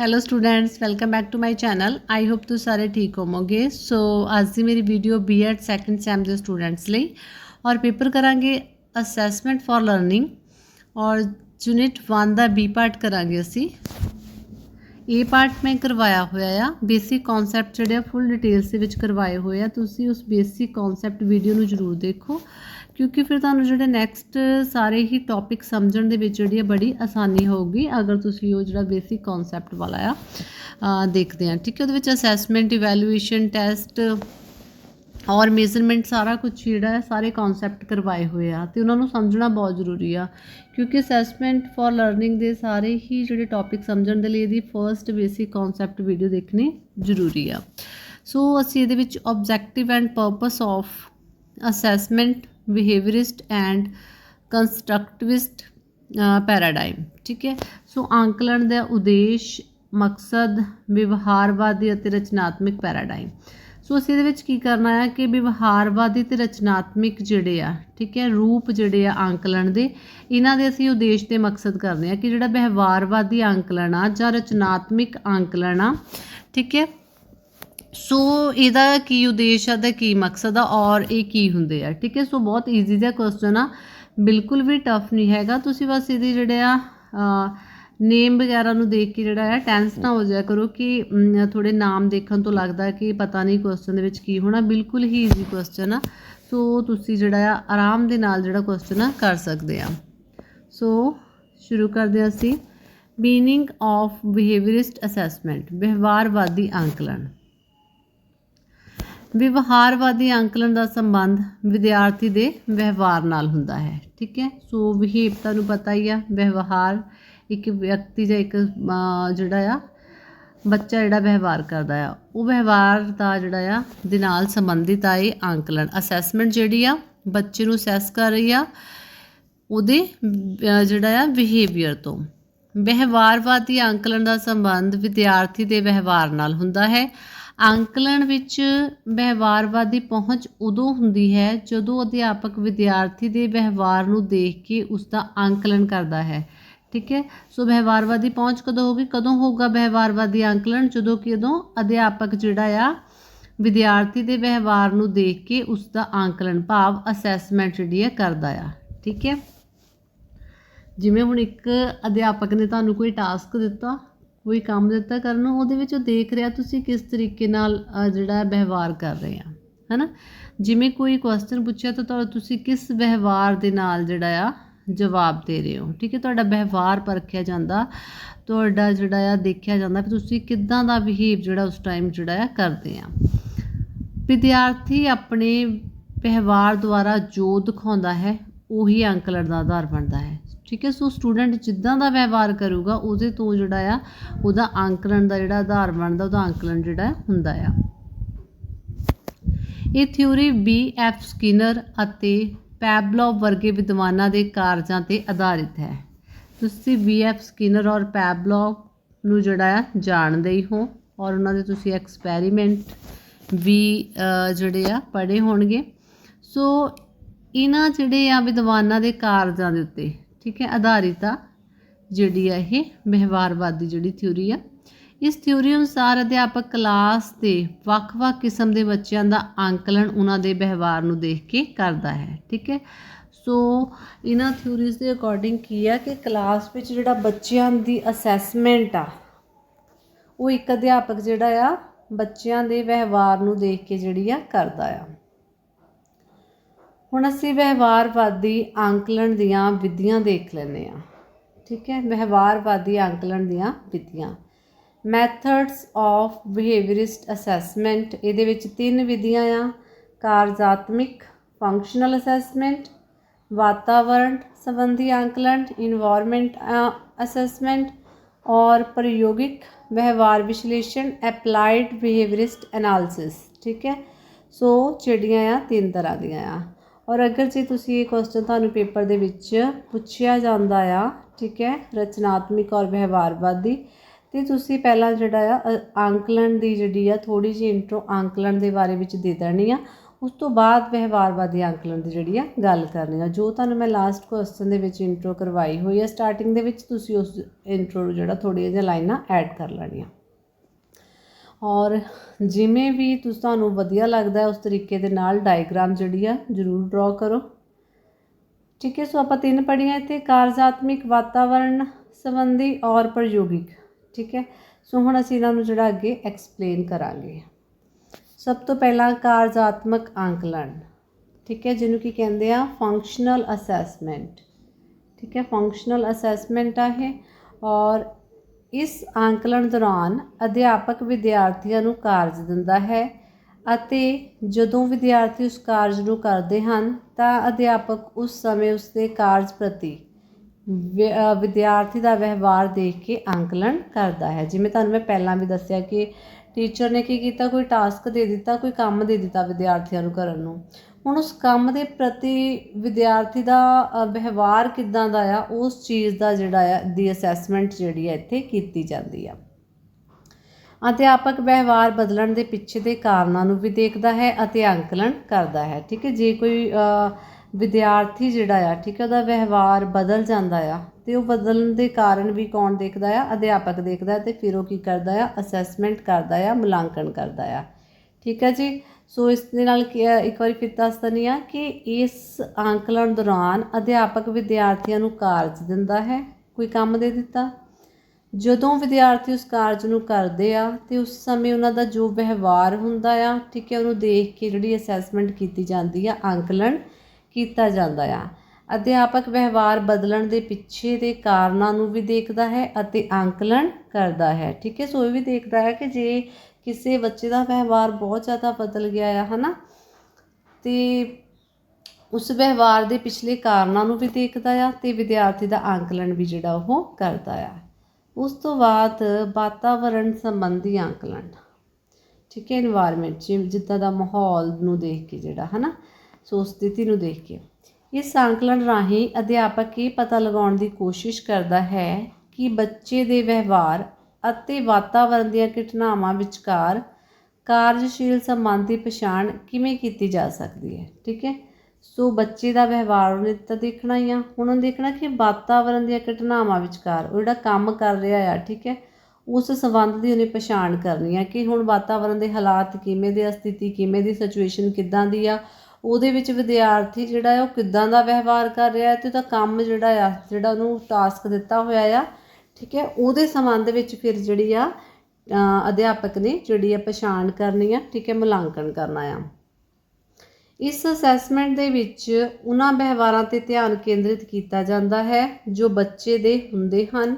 Hello students welcome back to my channel I hope ਤੁਸੀਂ ਸਾਰੇ ਠੀਕ ਹੋਵੋਗੇ ਸੋ ਅੱਜ ਦੀ ਮੇਰੀ ਵੀਡੀਓ ਬੀਐਡ ਸੈਕੰਡ ਸੈਮ ਦੇ ਸਟੂਡੈਂਟਸ ਲਈ ਔਰ ਪੇਪਰ ਕਰਾਂਗੇ ਅਸੈਸਮੈਂਟ ਫॉर ਲਰਨਿੰਗ ਔਰ ਯੂਨਿਟ 1 ਦਾ ਬੀ ਪਾਰਟ ਕਰਾਂਗੇ ਅਸੀਂ ਇਹ ਪਾਰਟ ਮੈਂ ਕਰਵਾਇਆ ਹੋਇਆ ਆ ਬੇਸਿਕ ਕਨਸੈਪਟ ਜਿਹੜੇ ਆ ਫੁੱਲ ਡਿਟੇਲਸ ਦੇ ਵਿੱਚ ਕਰਵਾਏ ਹੋਏ ਆ ਤੁਸੀਂ ਉਸ ਬੇਸਿਕ ਕਨਸੈਪਟ ਵੀਡੀਓ ਨੂੰ ਜ਼ਰੂਰ ਦੇਖੋ ਕਿਉਂਕਿ ਫਿਰ ਤੁਹਾਨੂੰ ਜਿਹੜੇ ਨੈਕਸਟ ਸਾਰੇ ਹੀ ਟੌਪਿਕ ਸਮਝਣ ਦੇ ਵਿੱਚ ਜਿਹੜੀ ਆ ਬੜੀ ਆਸਾਨੀ ਹੋਊਗੀ, ਅਗਰ ਤੁਸੀਂ ਉਹ ਜਿਹੜਾ ਬੇਸਿਕ ਕਨਸੈਪਟ ਵਾਲਾ ਆ ਦੇਖਦੇ ਆ। ਠੀਕ ਹੈ, ਉਹਦੇ ਵਿੱਚ ਅਸੈਸਮੈਂਟ ਇਵੈਲੂਏਸ਼ਨ ਟੈਸਟ ਔਰ ਮੇਜ਼ਰਮੈਂਟ ਸਾਰਾ ਕੁਝ ਜਿਹੜਾ ਹੈ, ਸਾਰੇ ਕਨਸੈਪਟ ਕਰਵਾਏ ਹੋਏ ਆ। ਤੇ ਉਹਨਾਂ ਨੂੰ ਸਮਝਣਾ ਬਹੁਤ ਜ਼ਰੂਰੀ ਆ, ਕਿਉਂਕਿ ਅਸੈਸਮੈਂਟ ਫॉर ਲਰਨਿੰਗ ਦੇ ਸਾਰੇ ਹੀ ਜਿਹੜੇ ਟੌਪਿਕ ਸਮਝਣ ਦੇ ਲਈ ਇਹਦੀ ਫਰਸਟ ਬੇਸਿਕ ਕਨਸੈਪਟ ਵੀਡੀਓ ਦੇਖਣੀ ਜ਼ਰੂਰੀ ਆ। ਸੋ ਅਸੀਂ ਇਹਦੇ ਵਿੱਚ objective and purpose of assessment behaviourist and constructivist paradigm ਠੀਕ ਹੈ? ਸੋ ਅੰਕਲਣ ਦਾ ਉਦੇਸ਼, ਮਕਸਦ, ਵਿਵਹਾਰਵਾਦੀ ਅਤੇ ਰਚਨਾਤਮਕ ਪੈਰਾਡਾਈਮ ਸੋ ਅਸੀਂ ਇਹਦੇ ਵਿੱਚ ਕੀ ਕਰਨਾ ਹੈ ਕਿ ਵਿਵਹਾਰਵਾਦੀ ਤੇ ਰਚਨਾਤਮਕ ਜਿਹੜੇ ਆ, ਠੀਕ ਹੈ, ਰੂਪ ਜਿਹੜੇ ਆ ਅੰਕਲਣ ਦੇ, ਇਹਨਾਂ ਦੇ ਅਸੀਂ ਉਦੇਸ਼ ਤੇ ਮਕਸਦ ਕਰਦੇ ਆ ਕਿ ਜਿਹੜਾ ਵਿਵਹਾਰਵਾਦੀ ਆਂਕਲਨ ਆ ਜਾਂ ਰਚਨਾਤਮਕ ਆਂਕਲਨ ਆ, ਠੀਕ ਹੈ ਸੋ ਇਹਦਾ ਕੀ ਉਦੇਸ਼ ਆ ਦਾ ਕੀ ਮਕਸਦ ਆ ਔਰ ਇਹ ਕੀ ਹੁੰਦੇ ਆ ਠੀਕ ਹੈ? ਸੋ ਬਹੁਤ ਈਜ਼ੀ ਜਿਹਾ ਕੁਐਸਚਨ ਆ। ਬਿਲਕੁਲ ਵੀ ਟਫ ਨਹੀਂ ਹੈਗਾ। ਤੁਸੀਂ ਬਸ ਇਹਦੇ ਜਿਹੜੇ ਆ ਨੇਮ ਵਗੈਰਾ ਨੂੰ ਦੇਖ ਕੇ ਜਿਹੜਾ ਆ ਟੈਂਸ ਨਾ ਹੋ ਜਾਇਆ ਕਰੋ ਕਿ ਮ, ਥੋੜੇ ਨਾਮ ਦੇਖਣ ਤੋਂ ਲੱਗਦਾ ਕਿ ਪਤਾ ਨਹੀਂ ਕੁਐਸਚਨ ਦੇ ਵਿੱਚ ਕੀ ਹੋਣਾ। ਬਿਲਕੁਲ ਹੀ ਈਜ਼ੀ ਕੁਐਸਚਨ ਆ। ਸੋ ਤੁਸੀਂ ਜਿਹੜਾ ਆ ਆਰਾਮ ਦੇ ਨਾਲ ਜਿਹੜਾ ਕੁਐਸਚਨ ਆ ਕਰ ਸਕਦੇ ਆ। ਸੋ ਸ਼ੁਰੂ ਕਰਦੇ ਹਾਂ ਅਸੀਂ। ਮੀਨਿੰਗ ਆਫ ਬਿਹੇਵੀਅਰਿਸਟ ਅਸੈਸਮੈਂਟ ਵਿਵਹਾਰਵਾਦੀ ਅੰਕਲਨ ਵਿਵਹਾਰਵਾਦੀ ਅੰਕਲਨ ਦਾ ਸੰਬੰਧ ਵਿਦਿਆਰਥੀ ਦੇ ਵਿਵਹਾਰ ਨਾਲ ਹੁੰਦਾ ਹੈ, ਠੀਕ ਹੈ? ਸੋ ਬਿਹੇਵ ਤੁਹਾਨੂੰ ਪਤਾ ਹੀ ਆ, ਵਿਵਹਾਰ ਇੱਕ ਵਿਅਕਤੀ ਜਾਂ ਇੱਕ ਜਿਹੜਾ ਆ, ਬੱਚਾ ਜਿਹੜਾ ਵਿਵਹਾਰ ਕਰਦਾ ਆ, ਉਹ ਵਿਵਹਾਰ ਦਾ ਜਿਹੜਾ ਆ, ਦੇ ਨਾਲ ਸੰਬੰਧਿਤ ਆ ਇਹ ਅੰਕਲਨ। ਅਸੈਸਮੈਂਟ ਜਿਹੜੀ ਆ, ਬੱਚੇ ਨੂੰ ਅਸੈਸ ਕਰ ਰਹੀ ਆ, ਉਹਦੇ ਜਿਹੜਾ ਆ ਬਿਹੇਵੀਅਰ ਤੋਂ। ਵਿਵਹਾਰਵਾਦੀ ਅੰਕਲਨ ਦਾ ਸੰਬੰਧ ਵਿਦਿਆਰਥੀ ਦੇ ਵਿਵਹਾਰ ਨਾਲ ਹੁੰਦਾ ਹੈ। ਅੰਕਲਣ ਵਿੱਚ ਵਿਵਹਾਰਵਾਦੀ ਪਹੁੰਚ ਉਦੋਂ ਹੁੰਦੀ ਹੈ ਜਦੋਂ ਅਧਿਆਪਕ ਵਿਦਿਆਰਥੀ ਦੇ ਵਿਵਹਾਰ ਨੂੰ ਦੇਖ ਕੇ ਉਸ ਦਾ ਅੰਕਲਨ ਕਰਦਾ ਹੈ। ਠੀਕ ਹੈ? ਸੋ ਵਿਵਹਾਰਵਾਦੀ ਪਹੁੰਚ ਕਦੋਂ ਹੋਗੀ ਕਦੋਂ ਹੋਊਗਾ ਵਿਵਹਾਰਵਾਦੀ ਅੰਕਲਨ ਜਦੋਂ ਕਿ ਉਦੋਂ ਅਧਿਆਪਕ ਜਿਹੜਾ ਆ, ਵਿਦਿਆਰਥੀ ਦੇ ਵਿਵਹਾਰ ਨੂੰ ਦੇਖ ਕੇ ਉਸ ਦਾ ਅੰਕਲਨ ਭਾਵ ਅਸੈਸਮੈਂਟ ਜਿਹੜੀ ਹੈ ਕਰਦਾ ਆ। ਠੀਕ ਹੈ? ਜਿਵੇਂ ਹੁਣ ਇੱਕ ਅਧਿਆਪਕ ਨੇ ਤੁਹਾਨੂੰ ਕੋਈ ਟਾਸਕ ਦਿੱਤਾ ਕੋਈ ਕੰਮ ਦਿੱਤਾ ਕਰਨ ਨੂੰ, ਉਹਦੇ ਵਿੱਚ ਉਹ ਦੇਖ ਰਿਹਾ ਤੁਸੀਂ ਕਿਸ ਤਰੀਕੇ ਨਾਲ ਜਿਹੜਾ ਵਿਵਹਾਰ ਕਰ ਰਹੇ ਆ, ਹੈਨਾ? ਜਿਵੇਂ ਕੋਈ ਕੁਐਸਚਨ ਪੁੱਛਿਆ ਤਾਂ ਤੁਹਾਨੂੰ ਤੁਸੀਂ ਕਿਸ ਵਿਵਹਾਰ ਦੇ ਨਾਲ ਜਿਹੜਾ ਆ, ਜਵਾਬ ਦੇ ਰਹੇ ਹੋ, ਠੀਕ ਹੈ? ਤੁਹਾਡਾ ਵਿਵਹਾਰ ਪਰਖਿਆ ਜਾਂਦਾ, ਤੁਹਾਡਾ ਜਿਹੜਾ ਆ, ਦੇਖਿਆ ਜਾਂਦਾ ਵੀ ਤੁਸੀਂ ਕਿੱਦਾਂ ਦਾ ਬਿਹੇਵ ਜਿਹੜਾ ਉਸ ਟਾਈਮ ਜਿਹੜਾ ਆ, ਕਰਦੇ ਆ। ਵਿਦਿਆਰਥੀ ਆਪਣੇ ਵਿਵਹਾਰ ਦੁਆਰਾ ਜੋ ਦਿਖਾਉਂਦਾ ਹੈ, ਉਹੀ ਅੰਕਲਨ ਦਾ ਆਧਾਰ ਬਣਦਾ ਹੈ। ਠੀਕ ਹੈ, ਸੋ ਸਟੂਡੈਂਟ ਜਿੱਦਾਂ ਦਾ ਵਿਵਹਾਰ ਕਰੂਗਾ, ਉਹਦੇ ਤੋਂ ਜਿਹੜਾ ਆ, ਉਹਦਾ ਅੰਕਲਨ ਦਾ ਜਿਹੜਾ ਆਧਾਰ ਬਣਦਾ, ਉਹਦਾ ਅੰਕਲਨ ਜਿਹੜਾ ਹੁੰਦਾ ਆ। ਇਹ ਥਿਊਰੀ ਬੀ ਐਫ ਸਕਿਨਰ ਅਤੇ ਪੈਬਲੋ ਵਰਗੇ ਵਿਦਵਾਨਾਂ ਦੇ ਕਾਰਜਾਂ ਤੇ ਆਧਾਰਿਤ ਹੈ। ਤੁਸੀਂ ਬੀ ਐਫ ਸਕਿਨਰ ਔਰ ਪੈਬਲੋ ਨੂੰ ਜਿਹੜਾ ਆ, ਜਾਣਦੇ ਹੀ ਹੋ ਔਰ ਉਹਨਾਂ ਦੇ ਤੁਸੀਂ ਐਕਸਪੈਰੀਮੈਂਟ ਵੀ ਜਿਹੜੇ ਆ, ਪੜ੍ਹੇ ਹੋਣਗੇ। ਸੋ ਇਹਨਾਂ ਜਿਹੜੇ ਆ ਵਿਦਵਾਨਾਂ ਦੇ ਕਾਰਜਾਂ ਦੇ ਉੱਤੇ ਠੀਕ ਹੈ, ਆਧਾਰਿਤ ਆ ਜਿਹੜੀ ਆ ਇਹ ਵਿਵਹਾਰਵਾਦੀ ਜਿਹੜੀ ਥਿਊਰੀ ਆ। ਇਸ ਥਿਊਰੀ ਅਨੁਸਾਰ ਅਧਿਆਪਕ ਕਲਾਸ ਦੇ ਵੱਖ-ਵੱਖ ਕਿਸਮ ਦੇ ਬੱਚਿਆਂ ਦਾ ਅੰਕਲਨ ਉਹਨਾਂ ਦੇ ਵਿਵਹਾਰ ਨੂੰ ਦੇਖ ਕੇ ਕਰਦਾ ਹੈ, ਠੀਕ ਹੈ। ਸੋ ਇਹਨਾਂ ਥਿਊਰੀਜ਼ ਦੇ ਅਕੋਰਡਿੰਗ ਕੀ ਆ ਕਿ ਕਲਾਸ ਵਿੱਚ ਜਿਹੜਾ ਬੱਚਿਆਂ ਦੀ ਅਸੈਸਮੈਂਟ ਆ, ਉਹ ਇੱਕ ਅਧਿਆਪਕ ਜਿਹੜਾ ਆ ਬੱਚਿਆਂ ਦੇ ਵਿਵਹਾਰ ਨੂੰ ਦੇਖ ਕੇ ਜਿਹੜੀ ਆ ਕਰਦਾ ਆ। ਹੁਣ ਅਸੀਂ ਵਿਵਹਾਰਵਾਦੀ ਆਂਕਲਣ ਦੀਆਂ ਵਿਧੀਆਂ ਦੇਖ ਲੈਂਦੇ ਹਾਂ। ਠੀਕ ਹੈ, ਵਿਵਹਾਰਵਾਦੀ ਆਂਕਲਣ ਦੀਆਂ ਵਿਧੀਆਂ। ਮੈਥਡਸ ਆਫ ਬਿਹੇਵੀਅਰਿਸਟ ਅਸੈਸਮੈਂਟ ਇਹਦੇ ਵਿੱਚ ਤਿੰਨ ਵਿਧੀਆਂ ਆ। ਕਾਰਜਾਤਮਿਕ ਫੰਕਸ਼ਨਲ ਅਸੈਸਮੈਂਟ ਵਾਤਾਵਰਣ ਸੰਬੰਧੀ ਆਂਕਲਣ ਇਨਵਾਇਰਮੈਂਟ ਅਸੈਸਮੈਂਟ ਔਰ ਪ੍ਰਯੋਗਿਕ ਵਿਵਹਾਰ ਵਿਸ਼ਲੇਸ਼ਣ ਐਪਲਾਈਡ ਬਿਹੇਵੀਅਰਿਸਟ ਐਨਾਲਿਸਿਸ ਠੀਕ ਹੈ, ਸੋ ਜਿਹੜੀਆਂ ਆ, ਤਿੰਨ ਤਰ੍ਹਾਂ ਦੀਆਂ ਆ। ਔਰ ਅਗਰ ਜੇ ਤੁਸੀਂ ਇਹ ਕੁਐਸਚਨ ਤੁਹਾਨੂੰ ਪੇਪਰ ਦੇ ਵਿੱਚ ਪੁੱਛਿਆ ਜਾਂਦਾ ਆ ਠੀਕ ਹੈ ਰਚਨਾਤਮਿਕ ਔਰ ਵਿਵਹਾਰਵਾਦੀ ਤੇ ਤੁਸੀਂ ਪਹਿਲਾਂ ਜਿਹੜਾ ਆ ਅ, ਦੀ ਜਿਹੜੀ ਆ ਥੋੜੀ ਜਿਹੀ ਇੰਟਰੋ ਅੰਕਲਣ ਦੇ ਬਾਰੇ ਵਿੱਚ ਦੇ ਦੇਣੀ ਆ ਉਸ ਤੋਂ ਬਾਅਦ ਵਿਵਹਾਰਵਾਦੀ ਅੰਕਲਨ ਦੀ ਜਿਹੜੀ ਆ ਗੱਲ ਕਰਨੀ ਆ। ਜੋ ਤੁਹਾਨੂੰ ਮੈਂ ਲਾਸਟ ਕੁਐਸਚਨ ਦੇ ਵਿੱਚ ਇੰਟਰੋ ਕਰਵਾਈ ਹੋਈ ਆ ਸਟਾਰਟਿੰਗ ਦੇ ਵਿੱਚ ਤੁਸੀਂ ਉਸ ਇੰਟਰੋ ਨੂੰ ਜਿਹੜਾ ਥੋੜ੍ਹੀਆਂ ਜਿਹੀਆਂ ਲਾਈਨਾਂ ਐਡ ਕਰ ਲੈਣੀਆਂ। ਔਰ ਜਿਵੇਂ ਵੀ ਤੁਸੀਂ, ਤੁਹਾਨੂੰ ਵਧੀਆ ਲੱਗਦਾ ਉਸ ਤਰੀਕੇ ਦੇ ਨਾਲ ਡਾਇਗ੍ਰਾਮ ਜਿਹੜੀ ਆ, ਜ਼ਰੂਰ ਡਰਾ ਕਰੋ। ਠੀਕ ਹੈ, ਸੋ ਆਪਾਂ ਤਿੰਨ ਪੜ੍ਹੀਆਂ ਇੱਥੇ, ਕਾਰਜਾਤਮਿਕ ਵਾਤਾਵਰਣ ਸੰਬੰਧੀ ਔਰ ਪ੍ਰਯੋਗਿਕ। ਠੀਕ ਹੈ, ਸੋ ਹੁਣ ਅਸੀਂ ਇਹਨਾਂ ਨੂੰ ਜਿਹੜਾ ਅੱਗੇ ਐਕਸਪਲੇਨ ਕਰਾਂਗੇ। ਸਭ ਤੋਂ ਪਹਿਲਾਂ ਕਾਰਜਾਤਮਕ ਆਂਕਲਨ ਠੀਕ ਹੈ, ਜਿਹਨੂੰ ਕੀ ਕਹਿੰਦੇ ਆ ਫੰਕਸ਼ਨਲ ਅਸੈਸਮੈਂਟ ਠੀਕ ਹੈ ਫੰਕਸ਼ਨਲ ਅਸੈਸਮੈਂਟ ਆ ਇਹ। ਔਰ ਇਸ ਆਂਕਲਨ ਦੌਰਾਨ ਅਧਿਆਪਕ ਵਿਦਿਆਰਥੀਆਂ ਨੂੰ ਕਾਰਜ ਦਿੰਦਾ ਹੈ ਅਤੇ ਜਦੋਂ ਵਿਦਿਆਰਥੀ ਉਸ ਕਾਰਜ ਨੂੰ ਕਰਦੇ ਹਨ, ਤਾਂ ਅਧਿਆਪਕ ਉਸ ਸਮੇਂ ਉਸ ਦੇ ਕਾਰਜ ਪ੍ਰਤੀ ਵਿ- ਵਿਦਿਆਰਥੀ ਦਾ ਵਿਵਹਾਰ ਦੇਖ ਕੇ ਆਂਕਲਣ ਕਰਦਾ ਹੈ। ਜਿਵੇਂ ਤੁਹਾਨੂੰ ਮੈਂ ਪਹਿਲਾਂ ਵੀ ਦੱਸਿਆ ਕਿ ਟੀਚਰ ਨੇ ਕੀ ਕੀਤਾ? ਕੋਈ ਟਾਸਕ ਦੇ ਦਿੱਤਾ ਕੋਈ ਕੰਮ ਦੇ ਦਿੱਤਾ ਵਿਦਿਆਰਥੀਆਂ ਨੂੰ ਕਰਨ ਨੂੰ। ਹੁਣ ਉਸ ਕੰਮ ਦੇ ਪ੍ਰਤੀ ਵਿਦਿਆਰਥੀ ਦਾ ਵਿਵਹਾਰ ਕਿੱਦਾਂ ਦਾ ਆ ਉਸ ਚੀਜ਼ ਦਾ ਜਿਹੜਾ ਆ ਦੀ ਅਸੈਸਮੈਂਟ ਜਿਹੜੀ ਆ ਇੱਥੇ ਕੀਤੀ ਜਾਂਦੀ ਆ। ਅਧਿਆਪਕ ਵਿਵਹਾਰ ਬਦਲਣ ਦੇ ਪਿੱਛੇ ਦੇ ਕਾਰਨਾਂ ਨੂੰ ਵੀ ਦੇਖਦਾ ਹੈ ਅਤੇ ਅੰਕਲਨ ਕਰਦਾ ਹੈ ਠੀਕ ਹੈ? ਜੇ ਕੋਈ ਅ, ਵਿਦਿਆਰਥੀ ਜਿਹੜਾ ਆ ਠੀਕ ਹੈ? ਉਹਦਾ ਵਿਵਹਾਰ ਬਦਲ ਜਾਂਦਾ ਆ ਤੇ ਉਹ ਬਦਲਣ ਦੇ ਕਾਰਨ ਵੀ ਕੌਣ ਦੇਖਦਾ ਆ? ਅਧਿਆਪਕ ਦੇਖਦਾ ਹੈ ਤੇ ਫਿਰ ਉਹ ਕੀ ਕਰਦਾ ਆ? ਅਸੈਸਮੈਂਟ ਕਰਦਾ ਆ, ਮੁਲਾਂਕਣ ਕਰਦਾ ਆ। ਠੀਕ ਹੈ ਜੀ? ਸੋ ਇਸ ਦੇ ਨਾਲ ਕੀ ਇੱਕ ਵਾਰੀ ਫਿਰ ਦੱਸ ਦਿੰਦੀ ਆ ਕਿ ਇਸ ਆਂਕਲਨ ਦੌਰਾਨ ਅਧਿਆਪਕ ਵਿਦਿਆਰਥੀਆਂ ਨੂੰ ਕਾਰਜ ਦਿੰਦਾ ਹੈ? ਕੋਈ ਕੰਮ ਦੇ ਦਿੱਤਾ? ਜਦੋਂ ਵਿਦਿਆਰਥੀ ਉਸ ਕਾਰਜ ਨੂੰ ਕਰਦੇ ਆ ਤੇ ਉਸ ਸਮੇਂ ਉਹਨਾਂ ਦਾ ਜੋ ਵਿਵਹਾਰ ਹੁੰਦਾ ਆ, ਠੀਕ ਹੈ ਉਹਨੂੰ ਦੇਖ ਕੇ ਜਿਹੜੀ ਅਸੈਸਮੈਂਟ ਕੀਤੀ ਜਾਂਦੀ ਆ ਆਂਕਲਨ ਕੀਤਾ ਜਾਂਦਾ ਆ। ਅਧਿਆਪਕ ਵਿਵਹਾਰ ਬਦਲਣ ਦੇ ਪਿੱਛੇ ਦੇ ਕਾਰਨਾਂ ਨੂੰ ਵੀ ਦੇਖਦਾ ਹੈ ਅਤੇ ਅੰਕਲਨ ਕਰਦਾ ਹੈ। ਠੀਕ ਹੈ, ਸੋ ਇਹ ਵੀ ਦੇਖਦਾ ਹੈ ਕਿ ਜੇ ਕਿਸੇ ਬੱਚੇ ਦਾ ਵਿਵਹਾਰ ਬਹੁਤ ਜ਼ਿਆਦਾ ਬਦਲ ਗਿਆ ਆ, ਹਨਾ? ਤੇ ਉਸ ਵਿਵਹਾਰ ਦੇ ਪਿਛਲੇ ਕਾਰਨਾਂ ਨੂੰ ਵੀ ਦੇਖਦਾ ਆ ਤੇ ਵਿਦਿਆਰਥੀ ਦਾ ਅੰਕਲਨ ਵੀ ਜਿਹੜਾ ਉਹ ਕਰਦਾ ਆ। ਉਸ ਤੋਂ ਬਾਅਦ ਵਾਤਾਵਰਣ ਸੰਬੰਧੀ ਅੰਕਲਨ ਠੀਕ ਹੈ এনवायरमेंट ਜਿੱਦਾਂ ਦਾ ਮਾਹੌਲ ਨੂੰ ਦੇਖ ਕੇ ਜਿਹੜਾ, ਹਨਾ? ਸੋ ਸਥਿਤੀ ਨੂੰ ਦੇਖ ਕੇ। ਇਸ ਆਂਕਲਨ ਰਾਹੀਂ ਅਧਿਆਪਕ ਇਹ ਪਤਾ ਲਗਾਉਣ ਦੀ ਕੋਸ਼ਿਸ਼ ਕਰਦਾ ਹੈ ਕਿ ਬੱਚੇ ਦੇ ਵਿਵਹਾਰ ਅਤੇ ਵਾਤਾਵਰਣ ਦੀਆਂ ਘਟਨਾਵਾਂ ਵਿਚਕਾਰ ਕਾਰਜਸ਼ੀਲ ਸੰਬੰਧ ਦੀ ਪਛਾਣ ਕਿਵੇਂ ਕੀਤੀ ਜਾ ਸਕਦੀ ਹੈ, ਠੀਕ ਹੈ? ਸੋ ਬੱਚੇ ਦਾ ਵਿਵਹਾਰ ਉਹਨੇ ਤਾਂ ਦੇਖਣਾ ਹੀ ਆ। ਹੁਣ ਉਹਨੇ ਦੇਖਣਾ ਕਿ ਵਾਤਾਵਰਣ ਦੀਆਂ ਘਟਨਾਵਾਂ ਵਿਚਕਾਰ ਉਹ ਜਿਹੜਾ ਕੰਮ ਕਰ ਰਿਹਾ ਆ, ਠੀਕ ਹੈ? ਉਸ ਸੰਬੰਧ ਦੀ ਉਹਨੇ ਪਛਾਣ ਕਰਨੀ ਆ ਕਿ ਹੁਣ ਵਾਤਾਵਰਣ ਦੇ ਹਾਲਾਤ ਕਿਵੇਂ ਦੇ ਆ, ਸਥਿਤੀ ਕਿਵੇਂ ਦੀ ਸਿਚੁਏਸ਼ਨ ਕਿੱਦਾਂ ਦੀ ਆ ਉਹਦੇ ਵਿੱਚ ਵਿਦਿਆਰਥੀ ਜਿਹੜਾ ਹੈ ਉਹ ਕਿੱਦਾਂ ਦਾ ਵਿਵਹਾਰ ਕਰ ਰਿਹਾ ਹੈ ਤੇ ਉਹਦਾ ਕੰਮ ਜਿਹੜਾ ਆ, ਜਿਹੜਾ ਉਹਨੂੰ ਟਾਸਕ ਦਿੱਤਾ ਹੋਇਆ ਆ, ਠੀਕ ਹੈ? ਉਹਦੇ ਸੰਬੰਧ ਵਿੱਚ ਫਿਰ ਜਿਹੜੀ ਆ ਅਧਿਆਪਕ ਨੇ ਜਿਹੜੀ ਆ ਪਛਾਣ ਕਰਨੀ ਆ, ਠੀਕ ਹੈ? ਮੁਲਾਂਕਣ ਕਰਨਾ ਆ। ਇਸ ਅਸੈਸਮੈਂਟ ਦੇ ਵਿੱਚ ਉਹਨਾਂ ਵਿਵਹਾਰਾਂ ਤੇ ਧਿਆਨ ਕੇਂਦਰਿਤ ਕੀਤਾ ਜਾਂਦਾ ਹੈ, ਜੋ ਬੱਚੇ ਦੇ ਹੁੰਦੇ ਹਨ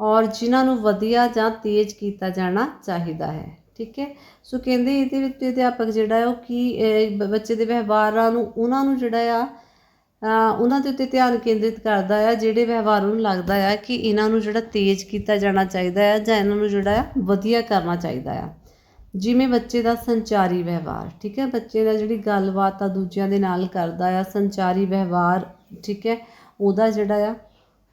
ਔਰ ਜਿਨ੍ਹਾਂ ਨੂੰ ਵਧੀਆ ਜਾਂ ਤੇਜ਼ ਕੀਤਾ ਜਾਣਾ ਚਾਹੀਦਾ ਹੈ। ਠੀਕ ਹੈ? ਸੋ ਕਹਿੰਦੇ ਇਹਦੇ ਵਿੱਚ ਅਧਿਆਪਕ ਜਿਹੜਾ ਹੈ ਉਹ ਕੀ ਬੱਚੇ ਦੇ ਵਿਵਹਾਰਾਂ ਨੂੰ, ਉਹਨਾਂ ਨੂੰ ਜਿਹੜਾ ਆ ਉਹਨਾਂ ਦੇ ਉੱਤੇ ਧਿਆਨ ਕੇਂਦਰਿਤ ਕਰਦਾ ਆ, ਜਿਹੜੇ ਵਿਵਹਾਰ ਨੂੰ ਲੱਗਦਾ ਆ ਕਿ ਇਹਨਾਂ ਨੂੰ ਜਿਹੜਾ ਤੇਜ਼ ਕੀਤਾ ਜਾਣਾ ਚਾਹੀਦਾ ਆ ਜਾਂ ਇਹਨਾਂ ਨੂੰ ਜਿਹੜਾ ਆ ਵਧੀਆ ਕਰਨਾ ਚਾਹੀਦਾ ਆ। ਜਿਵੇਂ ਬੱਚੇ ਦਾ ਸੰਚਾਰੀ ਵਿਵਹਾਰ, ਠੀਕ ਹੈ? ਬੱਚੇ ਦਾ ਜਿਹੜੀ ਗੱਲਬਾਤ ਆ ਦੂਜਿਆਂ ਦੇ ਨਾਲ ਕਰਦਾ ਆ, ਸੰਚਾਰੀ ਵਿਵਹਾਰ, ਠੀਕ ਹੈ? ਉਹਦਾ ਜਿਹੜਾ ਆ,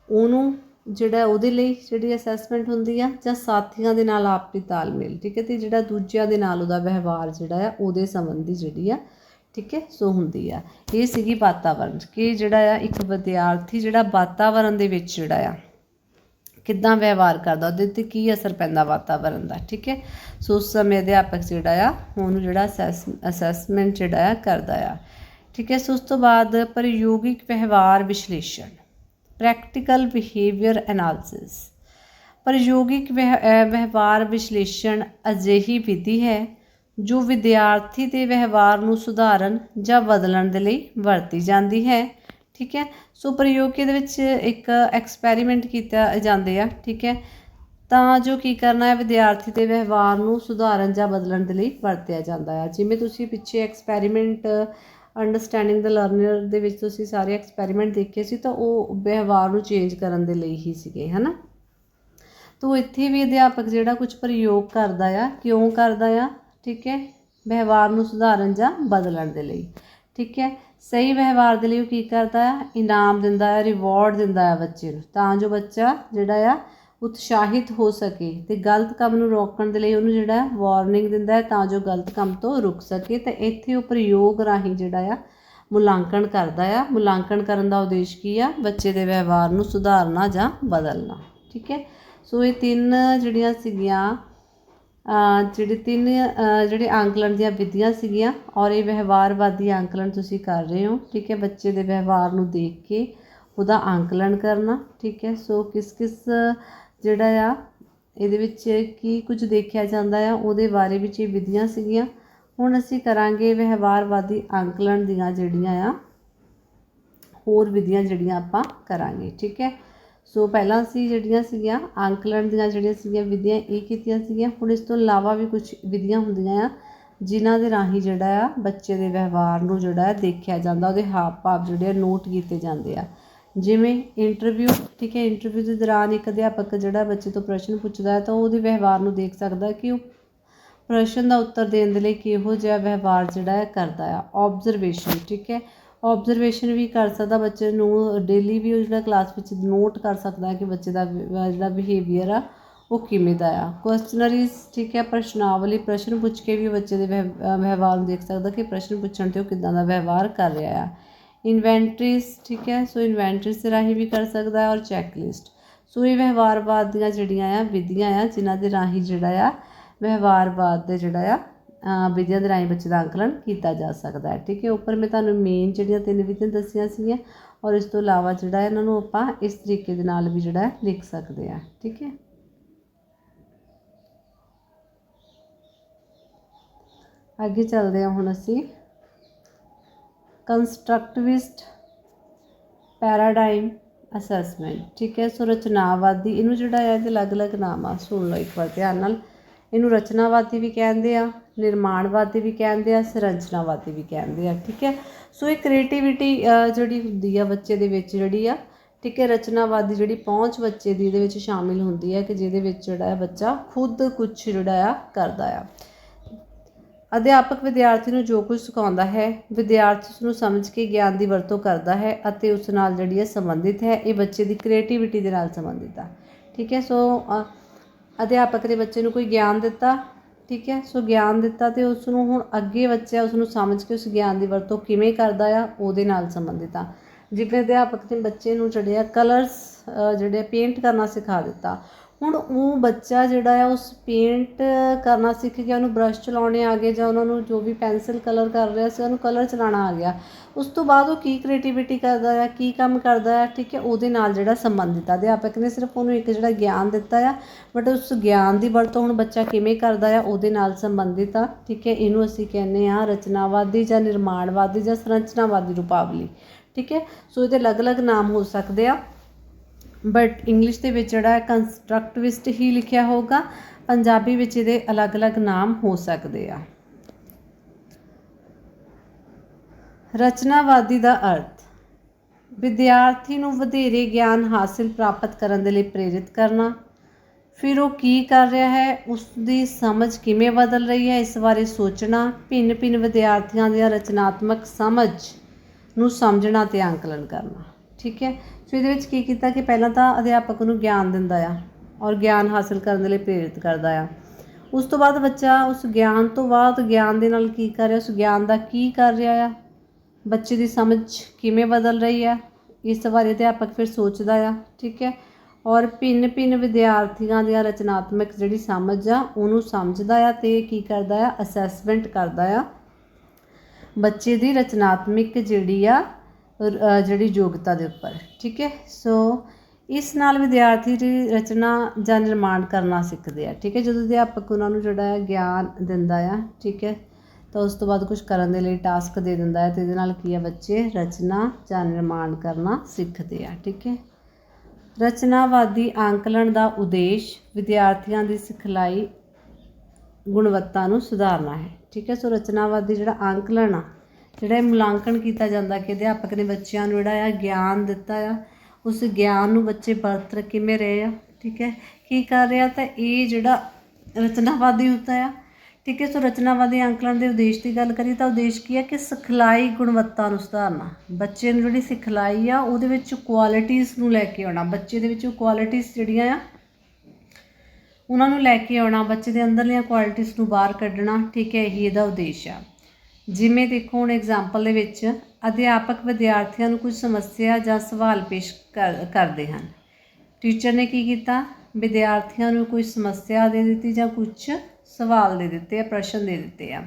ਉਹਨੂੰ ਜਿਹੜਾ ਉਹਦੇ ਲਈ ਜਿਹੜੀ ਅਸੈਸਮੈਂਟ ਹੁੰਦੀ ਆ, ਜਾਂ ਸਾਥੀਆਂ ਦੇ ਨਾਲ ਆਪਸੀ ਤਾਲਮੇਲ, ਠੀਕ ਹੈ, ਤੇ ਜਿਹੜਾ ਦੂਜਿਆਂ ਦੇ ਨਾਲ ਉਹਦਾ ਵਿਵਹਾਰ ਜਿਹੜਾ ਆ, ਉਹਦੇ ਸੰਬੰਧੀ ਜਿਹੜੀ ਆ, ਠੀਕ ਹੈ, ਸੋ ਹੁੰਦੀ ਆ। ਇਹ ਸੀਗੀ ਵਾਤਾਵਰਣ ਕਿ ਜਿਹੜਾ ਆ ਇੱਕ ਵਿਦਿਆਰਥੀ ਜਿਹੜਾ ਵਾਤਾਵਰਣ ਦੇ ਵਿੱਚ ਜਿਹੜਾ ਆ, ਕਿੱਦਾਂ ਵਿਵਹਾਰ ਕਰਦਾ, ਉਹਦੇ ਤੇ ਕੀ ਅਸਰ ਪੈਂਦਾ ਵਾਤਾਵਰਣ ਦਾ, ਠੀਕ ਹੈ। ਸੋ ਉਸ ਸਮੇਂ ਅਧਿਆਪਕ ਜਿਹੜਾ ਆ, ਉਹਨੂੰ ਜਿਹੜਾ ਅਸੈਸਮੈਂਟ ਜਿਹੜਾ ਆ ਕਰਦਾ ਆ, ਠੀਕ ਹੈ। ਸੋ ਉਸ ਤੋਂ ਬਾਅਦ ਪ੍ਰਯੋਗਿਕ ਵਿਵਹਾਰ ਵਿਸ਼ਲੇਸ਼ਣ ਪ੍ਰੈਕਟੀਕਲ ਬਿਹੇਵੀਅਰ ਐਨਾਲਿਸਿਸ ਪ੍ਰਯੋਗਿਕ ਵਿਵਹਾਰ ਵਿਸ਼ਲੇਸ਼ਣ ਅਜਿਹੀ ਵਿਧੀ ਹੈ ਜੋ ਵਿਦਿਆਰਥੀ ਦੇ ਵਿਵਹਾਰ ਨੂੰ ਸੁਧਾਰਨ ਜਾਂ ਬਦਲਣ ਦੇ ਲਈ ਵਰਤੀ ਜਾਂਦੀ ਹੈ। ਠੀਕ ਹੈ? ਸੋ ਪ੍ਰਯੋਗੀ ਦੇ ਵਿੱਚ ਇੱਕ ਐਕਸਪੈਰੀਮੈਂਟ ਕੀਤਾ ਜਾਂਦੇ ਆ, ਠੀਕ ਹੈ? ਤਾਂ ਜੋ ਕੀ ਕਰਨਾ ਹੈ, ਵਿਦਿਆਰਥੀ ਦੇ ਵਿਵਹਾਰ ਨੂੰ ਸੁਧਾਰਨ ਜਾਂ ਬਦਲਣ ਦੇ ਲਈ ਵਰਤਿਆ ਜਾਂਦਾ ਹੈ ਜਿਵੇਂ ਤੁਸੀਂ ਪਿੱਛੇ ਐਕਸਪੈਰੀਮੈਂਟ ਅੰਡਰਸਟੈਂਡਿੰਗ ਦ ਲਰਨਰ ਦੇ ਵਿੱਚ ਤੁਸੀਂ ਸਾਰੇ ਐਕਸਪੈਰੀਮੈਂਟ ਦੇਖੇ ਸੀ ਤਾਂ ਉਹ ਵਿਵਹਾਰ ਨੂੰ ਚੇਂਜ ਕਰਨ ਦੇ ਲਈ ਹੀ ਸੀਗੇ, ਹਨਾ? ਤੋ ਇੱਥੇ ਵੀ ਅਧਿਆਪਕ ਜਿਹੜਾ ਕੁਝ ਪ੍ਰਯੋਗ ਕਰਦਾ ਆ, ਕਿਉਂ ਕਰਦਾ ਆ? ਠੀਕ ਹੈ? ਵਿਵਹਾਰ ਨੂੰ ਸੁਧਾਰਨ ਜਾਂ ਬਦਲਣ ਦੇ ਲਈ। ਠੀਕ ਹੈ? ਸਹੀ ਵਿਵਹਾਰ ਦੇ ਲਈ ਉਹ ਕੀ ਕਰਦਾ ਆ? ਇਨਾਮ ਦਿੰਦਾ ਆ ਰਿਵਾਰਡ ਦਿੰਦਾ ਆ ਬੱਚੇ ਨੂੰ। ਤਾਂ ਜੋ ਬੱਚਾ ਜਿਹੜਾ ਆ ਉਤਸ਼ਾਹਿਤ ਹੋ ਸਕੇ ਤੇ ਗਲਤ ਕੰਮ ਨੂੰ ਰੋਕਣ ਦੇ ਲਈ ਉਹਨੂੰ ਜਿਹੜਾ ਵਾਰਨਿੰਗ ਦਿੰਦਾ ਹੈ ਤਾਂ ਜੋ ਗਲਤ ਕੰਮ ਤੋਂ ਰੁਕ ਸਕੇ ਤੇ ਇੱਥੇ ਉਹ ਪ੍ਰਯੋਗ ਰਾਹੀਂ ਜਿਹੜਾ ਆ, ਮੁਲਾਂਕਣ ਕਰਦਾ ਆ। ਮੁਲਾਂਕਣ ਕਰਨ ਦਾ ਉਦੇਸ਼ ਕੀ ਆ? ਬੱਚੇ ਦੇ ਵਿਵਹਾਰ ਨੂੰ ਸੁਧਾਰਨਾ ਜਾਂ ਬਦਲਣਾ। ਠੀਕ ਹੈ? ਸੋ ਇਹ ਤਿੰਨ ਜਿਹੜੀਆਂ ਸੀਗੀਆਂ ਜਿਹੜੇ ਤਿੰਨ ਜਿਹੜੇ ਆਂਕਲਨ ਦੀਆਂ ਵਿਧੀਆਂ ਸੀਗੀਆਂ ਔਰ ਇਹ ਵਿਵਹਾਰਵਾਦੀ ਆਂਕਲਨ ਤੁਸੀਂ ਕਰ ਰਹੇ ਹੋ। ਠੀਕ ਹੈ? ਬੱਚੇ ਦੇ ਵਿਵਹਾਰ ਨੂੰ ਦੇਖ ਕੇ ਉਹਦਾ ਆਂਕਲਨ ਕਰਨਾ। ਠੀਕ ਹੈ? ਸੋ ਕਿਸ ਕਿਸ ਜਿਹੜਾ ਆ, ਇਹਦੇ ਵਿੱਚ ਕੀ ਕੁਝ ਦੇਖਿਆ ਜਾਂਦਾ ਆ, ਉਹਦੇ ਬਾਰੇ ਵਿੱਚ ਇਹ ਵਿਧੀਆਂ ਸੀਗੀਆਂ। ਹੁਣ ਅਸੀਂ ਕਰਾਂਗੇ ਵਿਵਹਾਰਵਾਦੀ ਅੰਕਲਣ ਦੀਆਂ ਜਿਹੜੀਆਂ ਆ, ਹੋਰ ਵਿਧੀਆਂ ਜਿਹੜੀਆਂ ਆਪਾਂ ਕਰਾਂਗੇ, ਠੀਕ ਹੈ? ਸੋ ਪਹਿਲਾਂ ਅਸੀਂ ਜਿਹੜੀਆਂ ਸੀਗੀਆਂ, ਅੰਕਲਣ ਦੀਆਂ ਜਿਹੜੀਆਂ ਸੀਗੀਆਂ, ਵਿਧੀਆਂ ਇਹ ਕੀਤੀਆਂ ਸੀਗੀਆਂ। ਹੁਣ ਇਸ ਤੋਂ ਇਲਾਵਾ ਵੀ ਕੁਝ ਵਿਧੀਆਂ ਹੁੰਦੀਆਂ ਆ, ਜਿਨ੍ਹਾਂ ਦੇ ਰਾਹੀਂ ਜਿਹੜਾ ਆ, ਬੱਚੇ ਦੇ ਵਿਵਹਾਰ ਨੂੰ ਜਿਹੜਾ ਹੈ ਦੇਖਿਆ ਜਾਂਦਾ, ਉਹਦੇ ਹਾਵ ਭਾਵ ਜਿਹੜੇ ਆ ਨੋਟ ਕੀਤੇ ਜਾਂਦੇ ਆ। ਜਿਵੇਂ ਇੰਟਰਵਿਊ ਠੀਕ ਹੈ ਇੰਟਰਵਿਊ ਦੇ ਦੌਰਾਨ ਇੱਕ ਅਧਿਆਪਕ ਜਿਹੜਾ ਬੱਚੇ ਤੋਂ ਪ੍ਰਸ਼ਨ ਪੁੱਛਦਾ ਤਾਂ ਉਹਦੇ ਵਿਵਹਾਰ ਨੂੰ ਦੇਖ ਸਕਦਾ ਕਿ ਉਹ ਪ੍ਰਸ਼ਨ ਦਾ ਉੱਤਰ ਦੇਣ ਦੇ ਲਈ ਕਿਹੋ ਜਿਹਾ ਵਿਵਹਾਰ ਜਿਹੜਾ ਹੈ ਕਰਦਾ ਆ। ਓਬਜ਼ਰਵੇਸ਼ਨ ਠੀਕ ਹੈ। ਓਬਜ਼ਰਵੇਸ਼ਨ ਵੀ ਕਰ ਸਕਦਾ, ਬੱਚੇ ਨੂੰ ਡੇਲੀ ਵੀ ਉਹ ਜਿਹੜਾ ਕਲਾਸ ਵਿੱਚ ਨੋਟ ਕਰ ਸਕਦਾ ਕਿ ਬੱਚੇ ਦਾ ਜਿਹੜਾ ਬਿਹੇਵੀਅਰ ਆ, ਉਹ ਕਿਵੇਂ ਦਾ ਆ। ਕੁਐਸਚਨਰੀਜ਼ ਠੀਕ ਹੈ, ਪ੍ਰਸ਼ਨਾਵਲੀ, ਪ੍ਰਸ਼ਨ ਪੁੱਛ ਕੇ ਵੀ ਬੱਚੇ ਦੇ ਵਿਵਹਾਰ ਨੂੰ ਦੇਖ ਸਕਦਾ ਕਿ ਪ੍ਰਸ਼ਨ ਪੁੱਛਣ ਤੇ ਉਹ ਕਿਦਾਂ ਦਾ ਵਿਵਹਾਰ ਕਰ ਰਿਹਾ ਆ। ਇਨਵੈਂਟਰੀਜ਼ ਠੀਕ ਹੈ? ਸੋ ਇਨਵੈਂਟਰੀਜ਼ ਦੇ ਰਾਹੀਂ ਵੀ ਕਰ ਸਕਦਾ ਔਰ ਚੈੱਕ ਲਿਸਟ ਸੋ ਇਹ ਵਿਵਹਾਰਵਾਦ ਦੀਆਂ ਜਿਹੜੀਆਂ ਆ, ਵਿਧੀਆਂ ਆ, ਜਿਨ੍ਹਾਂ ਦੇ ਰਾਹੀਂ ਜਿਹੜਾ ਆ, ਵਿਵਹਾਰਵਾਦ ਦੇ ਜਿਹੜਾ ਆ ਵਿਧੀਆਂ ਦੇ ਰਾਹੀਂ ਬੱਚੇ ਦਾ ਅੰਕਲਨ ਕੀਤਾ ਜਾ ਸਕਦਾ ਹੈ। ਠੀਕ ਹੈ? ਉੱਪਰ ਮੈਂ ਤੁਹਾਨੂੰ ਮੇਨ ਜਿਹੜੀਆਂ ਤਿੰਨ ਵਿਧੀਆਂ ਦੱਸੀਆਂ ਸੀਗੀਆਂ ਔਰ ਇਸ ਤੋਂ ਇਲਾਵਾ ਜਿਹੜਾ ਇਹਨਾਂ ਨੂੰ ਆਪਾਂ ਇਸ ਤਰੀਕੇ ਦੇ ਨਾਲ ਵੀ ਜਿਹੜਾ ਲਿਖ ਸਕਦੇ ਆ ਠੀਕ ਹੈ? ਅੱਗੇ ਚੱਲਦੇ ਹਾਂ ਹੁਣ ਅਸੀਂ। Constructivist paradigm assessment. ਠੀਕ ਹੈ, ਸੋ ਰਚਨਾਵਾਦੀ, ਇਹਨੂੰ ਜਿਹੜਾ ਹੈ ਇਹਦੇ ਅਲੱਗ-ਅਲੱਗ ਨਾਮ ਆ, ਸੁਣ ਲਓ ਇੱਕ ਵਾਰ ਧਿਆਨ ਨਾਲ। ਇਹਨੂੰ ਰਚਨਾਵਾਦੀ ਵੀ ਕਹਿੰਦੇ ਆ, ਨਿਰਮਾਣਵਾਦੀ ਵੀ ਕਹਿੰਦੇ ਆ ਸੰਰਚਨਾਵਾਦੀ ਵੀ ਕਹਿੰਦੇ ਆ, ਠੀਕ ਹੈ। ਸੋ ਇਹ ਕ੍ਰੀਏਟੀਵਿਟੀ ਜਿਹੜੀ ਹੁੰਦੀ ਆ ਬੱਚੇ ਦੇ ਵਿੱਚ ਜਿਹੜੀ ਆ, ਠੀਕ ਹੈ, ਰਚਨਾਵਾਦੀ ਜਿਹੜੀ ਪਹੁੰਚ ਬੱਚੇ ਦੀ, ਇਹਦੇ ਵਿੱਚ ਸ਼ਾਮਿਲ ਹੁੰਦੀ ਹੈ ਕਿ ਜਿਹਦੇ ਵਿੱਚ ਜਿਹੜਾ ਹੈ ਬੱਚਾ ਖੁਦ ਕੁਝ ਜਿਹੜਾ ਆ ਕਰਦਾ ਆ। ਅਧਿਆਪਕ ਵਿਦਿਆਰਥੀ ਨੂੰ ਜੋ ਕੁਝ ਸਿਖਾਉਂਦਾ ਹੈ, ਵਿਦਿਆਰਥੀ ਉਸ ਨੂੰ ਸਮਝ ਕੇ ਗਿਆਨ ਦੀ ਵਰਤੋਂ ਕਰਦਾ ਹੈ ਅਤੇ ਉਸ ਨਾਲ ਜਿਹੜੀ ਹੈ ਸੰਬੰਧਿਤ ਹੈ, ਇਹ ਬੱਚੇ ਦੀ ਕ੍ਰੀਏਟੀਵਿਟੀ ਦੇ ਨਾਲ ਸੰਬੰਧਿਤ ਆ। ਠੀਕ ਹੈ, ਸੋ ਅਧਿਆਪਕ ਨੇ ਬੱਚੇ ਨੂੰ ਕੋਈ ਗਿਆਨ ਦਿੱਤਾ, ਠੀਕ ਹੈ, ਸੋ ਗਿਆਨ ਦਿੱਤਾ ਤੇ ਉਸ ਨੂੰ ਹੁਣ ਅੱਗੇ ਬੱਚਾ ਉਸ ਨੂੰ ਸਮਝ ਕੇ ਉਸ ਗਿਆਨ ਦੀ ਵਰਤੋਂ ਕਿਵੇਂ ਕਰਦਾ ਆ, ਉਹਦੇ ਨਾਲ ਸੰਬੰਧਿਤ ਆ। ਜਿਵੇਂ ਅਧਿਆਪਕ ਨੇ ਬੱਚੇ ਨੂੰ ਜਿਹੜੇ ਆ ਕਲਰਸ ਜਿਹੜੇ ਪੇਂਟ ਕਰਨਾ ਸਿਖਾ ਦਿੱਤਾ ਹੁਣ ਉਹ ਬੱਚਾ ਜਿਹੜਾ ਆ, ਉਸ ਪੇਂਟ ਕਰਨਾ ਸਿੱਖ ਗਿਆ ਉਹਨੂੰ ਬ੍ਰਸ਼ ਚਲਾਉਣੇ ਆ ਗਏ ਜਾਂ ਉਹਨਾਂ ਨੂੰ ਜੋ ਵੀ ਪੈਨਸਲ ਕਲਰ ਕਰ ਰਿਹਾ ਸੀ, ਉਹਨੂੰ ਕਲਰ ਚਲਾਉਣਾ ਆ ਗਿਆ। ਉਸ ਤੋਂ ਬਾਅਦ ਉਹ ਕੀ ਕ੍ਰੀਏਟੀਵਿਟੀ ਕਰਦਾ ਆ, ਕੀ ਕੰਮ ਕਰਦਾ ਆ, ਠੀਕ ਹੈ, ਉਹਦੇ ਨਾਲ ਜਿਹੜਾ ਸੰਬੰਧਿਤ ਆ। ਅਧਿਆਪਕ ਨੇ ਸਿਰਫ ਉਹਨੂੰ ਇੱਕ ਜਿਹੜਾ ਗਿਆਨ ਦਿੱਤਾ ਆ ਬਟ ਉਸ ਗਿਆਨ ਦੀ ਵਰਤੋਂ ਹੁਣ ਬੱਚਾ ਕਿਵੇਂ ਕਰਦਾ ਆ, ਉਹਦੇ ਨਾਲ ਸੰਬੰਧਿਤ ਆ, ਠੀਕ ਹੈ, ਇਹਨੂੰ ਅਸੀਂ ਕਹਿੰਦੇ ਆ ਰਚਨਾਵਾਦੀ ਜਾਂ ਨਿਰਮਾਣਵਾਦੀ ਜਾਂ ਸੰਰਚਨਾਵਾਦੀ ਰੂਪਾਵਲੀ, ਠੀਕ ਹੈ। ਸੋ ਇਹਦੇ ਅਲੱਗ-ਅਲੱਗ ਨਾਮ ਹੋ ਸਕਦੇ ਆ। ਬਟ ਇੰਗਲਿਸ਼ ਦੇ ਵਿੱਚ ਜਿਹੜਾ ਕੰਸਟਰਕਟਿਵਿਸਟ ਹੀ ਲਿਖਿਆ ਹੋਊਗਾ। ਪੰਜਾਬੀ ਵਿੱਚ ਇਹਦੇ ਅਲੱਗ-ਅਲੱਗ ਨਾਮ ਹੋ ਸਕਦੇ ਆ। ਰਚਨਾਵਾਦੀ ਦਾ ਅਰਥ, ਵਿਦਿਆਰਥੀ ਨੂੰ ਵਧੇਰੇ ਗਿਆਨ ਹਾਸਿਲ ਪ੍ਰਾਪਤ ਕਰਨ ਦੇ ਲਈ ਪ੍ਰੇਰਿਤ ਕਰਨਾ। ਫਿਰ ਉਹ ਕੀ ਕਰ ਰਿਹਾ ਹੈ ਉਸ ਦੀ ਸਮਝ ਕਿਵੇਂ ਬਦਲ ਰਹੀ ਹੈ, ਇਸ ਬਾਰੇ ਸੋਚਣਾ, ਭਿੰਨ-ਭਿੰਨ ਵਿਦਿਆਰਥੀਆਂ ਦੀਆਂ ਰਚਨਾਤਮਕ ਸਮਝ ਨੂੰ ਸਮਝਣਾ ਤੇ ਅੰਕਲਨ ਕਰਨਾ। ਠੀਕ ਹੈ? ਸੋ ਇਹਦੇ ਵਿੱਚ ਕੀ ਕੀਤਾ ਕਿ ਪਹਿਲਾਂ ਤਾਂ ਅਧਿਆਪਕ ਨੂੰ ਗਿਆਨ ਦਿੰਦਾ ਆ ਔਰ ਗਿਆਨ ਹਾਸਲ ਕਰਨ ਦੇ ਲਈ ਪ੍ਰੇਰਿਤ ਕਰਦਾ ਆ। ਉਸ ਤੋਂ ਬਾਅਦ ਬੱਚਾ ਉਸ ਗਿਆਨ ਤੋਂ ਬਾਅਦ ਗਿਆਨ ਦੇ ਨਾਲ ਕੀ ਕਰ ਰਿਹਾ, ਉਸ ਗਿਆਨ ਦਾ ਕੀ ਕਰ ਰਿਹਾ ਆ? ਬੱਚੇ ਦੀ ਸਮਝ ਕਿਵੇਂ ਬਦਲ ਰਹੀ ਆ? ਇਸ ਬਾਰੇ ਅਧਿਆਪਕ ਫਿਰ ਸੋਚਦਾ ਆ, ਠੀਕ ਹੈ? ਔਰ ਭਿੰਨ ਭਿੰਨ ਵਿਦਿਆਰਥੀਆਂ ਦੀਆਂ ਰਚਨਾਤਮਕ ਜਿਹੜੀ ਸਮਝ ਆ, ਉਹਨੂੰ ਸਮਝਦਾ ਆ ਤੇ ਕੀ ਕਰਦਾ ਆ? ਅਸੈਸਮੈਂਟ ਕਰਦਾ ਆ। ਬੱਚੇ ਦੀ ਰਚਨਾਤਮਕ ਜਿਹੜੀ ਆ ਜਿਹੜੀ ਯੋਗਤਾ ਦੇ ਉੱਪਰ, ਠੀਕ ਹੈ? ਸੋ ਇਸ ਨਾਲ ਵਿਦਿਆਰਥੀ ਦੀ ਰਚਨਾ ਜਾਂ ਨਿਰਮਾਣ ਕਰਨਾ ਸਿੱਖਦੇ ਆ, ਠੀਕ ਹੈ? ਜਦੋਂ ਅਧਿਆਪਕ ਉਹਨਾਂ ਨੂੰ ਜਿਹੜਾ ਹੈ ਗਿਆਨ ਦਿੰਦਾ ਆ, ਠੀਕ ਹੈ? ਤਾਂ ਉਸ ਤੋਂ ਬਾਅਦ ਕੁਝ ਕਰਨ ਦੇ ਲਈ ਟਾਸਕ ਦੇ ਦਿੰਦਾ ਹੈ ਤੇ ਇਹਦੇ ਨਾਲ ਕੀ ਆ ਬੱਚੇ? ਰਚਨਾ ਜਾਂ ਨਿਰਮਾਣ ਕਰਨਾ ਸਿੱਖਦੇ ਆ, ਠੀਕ ਹੈ? ਰਚਨਾਵਾਦੀ ਆਂਕਲਣ ਦਾ ਉਦੇਸ਼ ਵਿਦਿਆਰਥੀਆਂ ਦੀ ਸਿਖਲਾਈ ਗੁਣਵੱਤਾ ਨੂੰ ਸੁਧਾਰਨਾ ਹੈ, ਠੀਕ ਹੈ? ਸੋ ਰਚਨਾਵਾਦੀ ਜਿਹੜਾ ਆਂਕਲਨ ਆ ਜਿਹੜਾ ਇਹ ਮੁਲਾਂਕਣ ਕੀਤਾ ਜਾਂਦਾ ਕਿ ਅਧਿਆਪਕ ਨੇ ਬੱਚਿਆਂ ਨੂੰ ਜਿਹੜਾ ਆ ਗਿਆਨ ਦਿੱਤਾ ਆ, ਉਸ ਗਿਆਨ ਨੂੰ ਬੱਚੇ ਵਰਤ ਕਿਵੇਂ ਰਹੇ ਆ, ਠੀਕ ਹੈ? ਕੀ ਕਰ ਰਿਹਾ ਤਾਂ ਇਹ ਜਿਹੜਾ ਰਚਨਾਵਾਦੀ ਹੁੰਦਾ ਆ, ਠੀਕ ਹੈ? ਸੋ ਰਚਨਾਵਾਦੀ ਅੰਕਲਨ ਦੇ ਉਦੇਸ਼ ਦੀ ਗੱਲ ਕਰੀਏ ਤਾਂ ਉਦੇਸ਼ ਕੀ ਹੈ ਕਿ ਸਿਖਲਾਈ ਗੁਣਵੱਤਾ ਨੂੰ ਸੁਧਾਰਨਾ। ਬੱਚੇ ਨੂੰ ਜਿਹੜੀ ਸਿਖਲਾਈ ਆ, ਉਹਦੇ ਵਿੱਚ ਕੁਆਲਿਟੀਆਂ ਨੂੰ ਲੈ ਕੇ ਆਉਣਾ। ਬੱਚੇ ਦੇ ਵਿੱਚ ਉਹ ਕੁਆਲਿਟੀਆਂ ਜਿਹੜੀਆਂ ਆ, ਉਹਨਾਂ ਨੂੰ ਲੈ ਕੇ ਆਉਣਾ। ਬੱਚੇ ਦੇ ਅੰਦਰਲੀਆਂ ਕੁਆਲਿਟੀਆਂ ਨੂੰ ਬਾਹਰ ਕੱਢਣਾ, ਠੀਕ ਹੈ? ਇਹੀ ਇਹਦਾ ਉਦੇਸ਼ ਆ। ਜਿਵੇਂ ਦੇਖੋ ਹੁਣ ਐਗਜ਼ਾਮਪਲ ਦੇ ਵਿੱਚ ਅਧਿਆਪਕ ਵਿਦਿਆਰਥੀਆਂ ਨੂੰ ਕੁਝ ਸਮੱਸਿਆ ਜਾਂ ਸਵਾਲ ਪੇਸ਼ ਕਰ- ਕਰਦੇ ਹਨ। ਟੀਚਰ ਨੇ ਕੀ ਕੀਤਾ? ਵਿਦਿਆਰਥੀਆਂ ਨੂੰ ਕੋਈ ਸਮੱਸਿਆ ਦੇ ਦਿੱਤੀ ਜਾਂ ਕੁਝ ਸਵਾਲ ਦੇ ਦਿੱਤੇ ਆ ਪ੍ਰਸ਼ਨ ਦੇ ਦਿੱਤੇ ਆ।